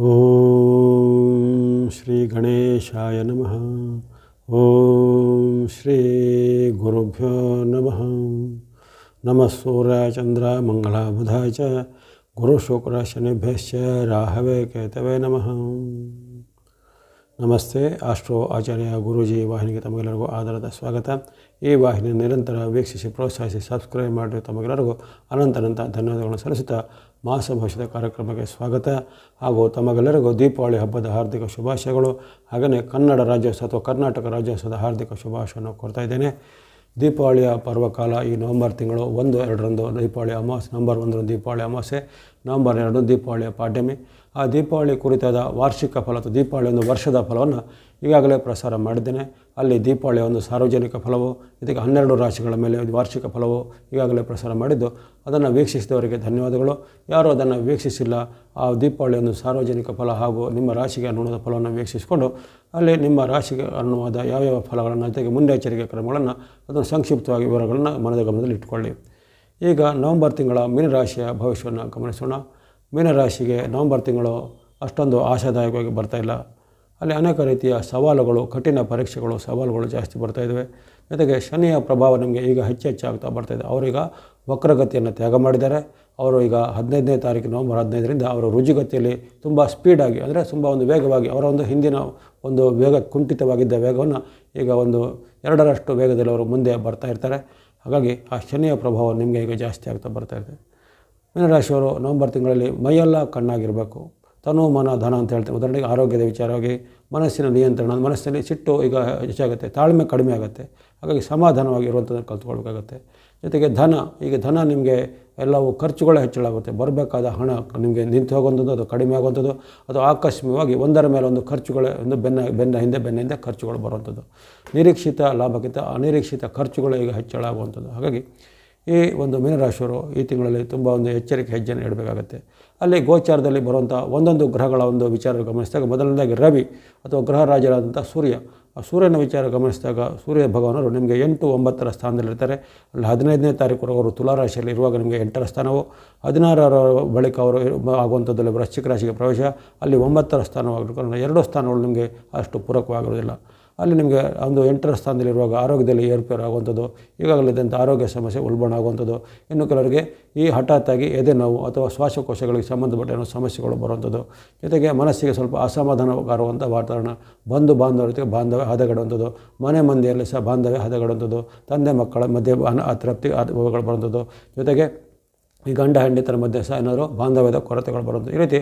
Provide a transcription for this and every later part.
ॐ श्रीगणेशाय नमः। नम। नम नमः नमः मंगला बुधा च। गुरुशुक्रशनिभ्यश्च राहवे केतवे नमः। ನಮಸ್ತೆ. ಆಸ್ಟ್ರೋ ಆಚಾರ್ಯ ಗುರೂಜಿ, ವಾಹಿನಿಗೆ ತಮಗೆಲ್ಲರಿಗೂ ಆಧಾರದ ಸ್ವಾಗತ. ಈ ವಾಹಿನಿ ನಿರಂತರ ವೀಕ್ಷಿಸಿ, ಪ್ರೋತ್ಸಾಹಿಸಿ ಸಬ್ಸ್ಕ್ರೈಬ್ ಮಾಡಿ ತಮಗೆಲ್ಲರಿಗೂ ಅನಂತನಂತ ಧನ್ಯವಾದಗಳನ್ನು ಸಲ್ಲಿಸುತ್ತಾ ಮಾಸ ಭವಿಷ್ಯದ ಕಾರ್ಯಕ್ರಮಕ್ಕೆ ಸ್ವಾಗತ. ಹಾಗೂ ತಮಗೆಲ್ಲರಿಗೂ ದೀಪಾವಳಿ ಹಬ್ಬದ ಹಾರ್ದಿಕ ಶುಭಾಶಯಗಳು. ಹಾಗೆಯೇ ಕನ್ನಡ ರಾಜ್ಯೋತ್ಸವ ಅಥವಾ ಕರ್ನಾಟಕ ರಾಜ್ಯೋತ್ಸವದ ಹಾರ್ದಿಕ ಶುಭಾಶಯವನ್ನು ಕೊಡ್ತಾ ಇದ್ದೇನೆ. ದೀಪಾವಳಿಯ ಪರ್ವಕಾಲ ಈ ನವಂಬರ್ ತಿಂಗಳು ಒಂದು, ಎರಡರಂದು ದೀಪಾವಳಿ ಅಮಾವಾಸ್ಯೆ, ನವಂಬರ್ ಒಂದರಂದು ದೀಪಾವಳಿ ಅಮಾವಾಸ್ಯೆ, ನವಂಬರ್ ಎರಡು ದೀಪಾವಳಿಯ ಪಾಠ್ಯಮಿ ಆ ದೀಪಾವಳಿ ಕುರಿತಾದ ವಾರ್ಷಿಕ ಫಲ ಅಥವಾ ದೀಪಾವಳಿ ಒಂದು ವರ್ಷದ ಫಲವನ್ನು ಈಗಾಗಲೇ ಪ್ರಸಾರ ಮಾಡಿದ್ದೇನೆ. ಅಲ್ಲಿ ದೀಪಾವಳಿಯ ಒಂದು ಸಾರ್ವಜನಿಕ ಫಲವು, ಇದಕ್ಕೆ ಹನ್ನೆರಡು ರಾಶಿಗಳ ಮೇಲೆ ವಾರ್ಷಿಕ ಫಲವು ಈಗಾಗಲೇ ಪ್ರಸಾರ ಮಾಡಿದ್ದು, ಅದನ್ನು ವೀಕ್ಷಿಸಿದವರಿಗೆ ಧನ್ಯವಾದಗಳು. ಯಾರು ಅದನ್ನು ವೀಕ್ಷಿಸಿಲ್ಲ, ಆ ದೀಪಾವಳಿ ಒಂದು ಸಾರ್ವಜನಿಕ ಫಲ ಹಾಗೂ ನಿಮ್ಮ ರಾಶಿಗೆ ಅನುಗುಣದ ಫಲವನ್ನು ವೀಕ್ಷಿಸಿಕೊಂಡು, ಅಲ್ಲಿ ನಿಮ್ಮ ರಾಶಿಗೆ ಅನುವಾದ ಯಾವ್ಯಾವ ಫಲಗಳನ್ನು ಜೊತೆಗೆ ಮುನ್ನೆಚ್ಚರಿಕೆ ಕ್ರಮಗಳನ್ನು, ಅದನ್ನು ಸಂಕ್ಷಿಪ್ತವಾಗಿ ವಿವರಗಳನ್ನು ಮನದ ಗಮನದಲ್ಲಿ ಇಟ್ಕೊಳ್ಳಿ. ಈಗ ನವಂಬರ್ ತಿಂಗಳ ಮೀನರಾಶಿಯ ಭವಿಷ್ಯವನ್ನು ಗಮನಿಸೋಣ. ಮೀನರಾಶಿಗೆ ನವಂಬರ್ ತಿಂಗಳು ಅಷ್ಟೊಂದು ಆಶಾದಾಯಕವಾಗಿ ಬರ್ತಾ ಇಲ್ಲ. ಅಲ್ಲಿ ಅನೇಕ ರೀತಿಯ ಸವಾಲುಗಳು, ಕಠಿಣ ಪರೀಕ್ಷೆಗಳು, ಸವಾಲುಗಳು ಜಾಸ್ತಿ ಬರ್ತಾ ಇದ್ದಾವೆ. ಜೊತೆಗೆ ಶನಿಯ ಪ್ರಭಾವ ನಮಗೆ ಈಗ ಹೆಚ್ಚು ಹೆಚ್ಚಾಗ್ತಾ ಬರ್ತಾಯಿದೆ ಅವರೀಗ ವಕ್ರಗತಿಯನ್ನು ತ್ಯಾಗ ಮಾಡಿದ್ದಾರೆ. ಅವರು ಈಗ ಹದಿನೈದನೇ ತಾರೀಕು ನವಂಬರ್ ಹದಿನೈದರಿಂದ ಅವರು ರುಜುಗತಿಯಲ್ಲಿ ತುಂಬ ಸ್ಪೀಡಾಗಿ ಅಂದರೆ ತುಂಬ ಒಂದು ವೇಗವಾಗಿ, ಅವರ ಒಂದು ಹಿಂದಿನ ಒಂದು ವೇಗ ಕುಂಠಿತವಾಗಿದ್ದ ವೇಗವನ್ನು ಈಗ ಒಂದು ಎರಡರಷ್ಟು ವೇಗದಲ್ಲಿ ಅವರು ಮುಂದೆ ಬರ್ತಾ ಇರ್ತಾರೆ. ಹಾಗಾಗಿ ಆ ಶನಿಯ ಪ್ರಭಾವ ನಿಮಗೆ ಈಗ ಜಾಸ್ತಿ ಆಗ್ತಾ ಬರ್ತಾ ಇದೆ. ಮೀನರಾಶಿಯವರು ನವಂಬರ್ ತಿಂಗಳಲ್ಲಿ ಮೈಯೆಲ್ಲ ಕಣ್ಣಾಗಿರಬೇಕು. ತನು ಮನ ಧನ ಅಂತ ಹೇಳ್ತಾರೆ. ಉದಾಹರಣೆಗೆ ಆರೋಗ್ಯದ ವಿಚಾರವಾಗಿ ಮನಸ್ಸಿನ ನಿಯಂತ್ರಣ, ಮನಸ್ಸಿನಲ್ಲಿ ಸಿಟ್ಟು ಈಗ ಹೆಚ್ಚಾಗುತ್ತೆ, ತಾಳ್ಮೆ ಕಡಿಮೆ ಆಗುತ್ತೆ. ಹಾಗಾಗಿ ಸಮಾಧಾನವಾಗಿ ಇರುವಂಥದ್ದನ್ನು ಕಲ್ತ್ಕೊಳ್ಬೇಕಾಗುತ್ತೆ. ಜೊತೆಗೆ ಧನ, ಈಗ ಧನ ನಿಮಗೆ ಎಲ್ಲವೂ ಖರ್ಚುಗಳು ಹೆಚ್ಚಳಾಗುತ್ತೆ. ಬರಬೇಕಾದ ಹಣ ನಿಮಗೆ ನಿಂತು ಹೋಗುವಂಥದ್ದು, ಅದು ಕಡಿಮೆ ಆಗುವಂಥದ್ದು, ಅದು ಆಕಸ್ಮಿಕವಾಗಿ ಒಂದರ ಮೇಲೆ ಒಂದು ಖರ್ಚುಗಳ, ಒಂದು ಬೆನ್ನ ಬೆನ್ನ ಹಿಂದೆ ಬೆನ್ನ ಹಿಂದೆ ಖರ್ಚುಗಳು ಬರುವಂಥದ್ದು. ನಿರೀಕ್ಷಿತ ಲಾಭಕ್ಕಿಂತ ಅನಿರೀಕ್ಷಿತ ಖರ್ಚುಗಳು ಈಗ ಹೆಚ್ಚಳ ಆಗುವಂಥದ್ದು ಹಾಗಾಗಿ ಈ ಒಂದು ಮೀನರಾಶಿಯವರು ಈ ತಿಂಗಳಲ್ಲಿ ತುಂಬ ಒಂದು ಎಚ್ಚರಿಕೆ ಹೆಜ್ಜೆಯನ್ನು ಇಡಬೇಕಾಗತ್ತೆ. ಅಲ್ಲಿ ಗೋಚಾರದಲ್ಲಿ ಬರುವಂಥ ಒಂದೊಂದು ಗ್ರಹಗಳ ಒಂದು ವಿಚಾರ ಗಮನಿಸಿದಾಗ ಮೊದಲನೇದಾಗಿ ರವಿ ಅಥವಾ ಗ್ರಹ ರಾಜರಾದಂಥ ಸೂರ್ಯ. ಆ ಸೂರ್ಯನ ವಿಚಾರ ಗಮನಿಸಿದಾಗ ಸೂರ್ಯ ಭಗವಾನರು ನಿಮಗೆ ಎಂಟು ಒಂಬತ್ತರ ಸ್ಥಾನದಲ್ಲಿರ್ತಾರೆ. ಅಲ್ಲಿ ಹದಿನೈದನೇ ತಾರೀಕು ಅವರು ತುಲಾರಾಶಿಯಲ್ಲಿ ಇರುವಾಗ ನಿಮಗೆ ಎಂಟರ ಸ್ಥಾನವು. ಹದಿನಾರರ ಬಳಿಕ ಅವರು ಆಗುವಂಥದ್ದಲ್ಲಿ ವೃಶ್ಚಿಕ ರಾಶಿಗೆ ಪ್ರವೇಶ. ಅಲ್ಲಿ ಒಂಬತ್ತರ ಸ್ಥಾನವಾಗಿರ್ತಾರೆ ಎರಡು ಸ್ಥಾನಗಳು ನಿಮಗೆ ಅಷ್ಟು ಪೂರಕವಾಗಿರೋದಿಲ್ಲ ಅಲ್ಲಿ ನಿಮಗೆ ಒಂದು ಎಂಟರ ಸ್ಥಾನದಲ್ಲಿರುವಾಗ ಆರೋಗ್ಯದಲ್ಲಿ ಏರ್ಪೇರ್ ಆಗುವಂಥದ್ದು ಈಗಾಗಲಿದ್ದಂಥ ಆರೋಗ್ಯ ಸಮಸ್ಯೆ ಉಲ್ಬಣ ಆಗುವಂಥದ್ದು ಇನ್ನು ಕೆಲವರಿಗೆ ಈ ಹಠಾತ್ತಾಗಿ ಎದೆ ನೋವು ಅಥವಾ ಶ್ವಾಸಕೋಶಗಳಿಗೆ ಸಂಬಂಧಪಟ್ಟ ಸಮಸ್ಯೆಗಳು ಬರುವಂಥದ್ದು, ಜೊತೆಗೆ ಮನಸ್ಸಿಗೆ ಸ್ವಲ್ಪ ಅಸಮಾಧಾನಕಾರುವಂಥ ವಾತಾವರಣ, ಬಂಧು ಬಾಂಧವರ ಬಾಂಧವ್ಯ ಹದಗಡುವಂಥದ್ದು, ಮನೆ ಮಂದಿಯಲ್ಲಿ ಸಹ ಬಾಂಧವ್ಯ ಹದಗಡುವಂಥದ್ದು, ತಂದೆ ಮಕ್ಕಳ ಮಧ್ಯೆ ಅತೃಪ್ತಿ ಅನುಭವಗಳು ಬರುವಂಥದ್ದು, ಜೊತೆಗೆ ಈ ಗಂಡ ಹೆಂಡಿತರ ಮಧ್ಯೆ ಸಹ ಏನಾದರೂ ಬಾಂಧವ್ಯದ ಕೊರತೆಗಳು ಬರುವಂಥದ್ದು, ಈ ರೀತಿ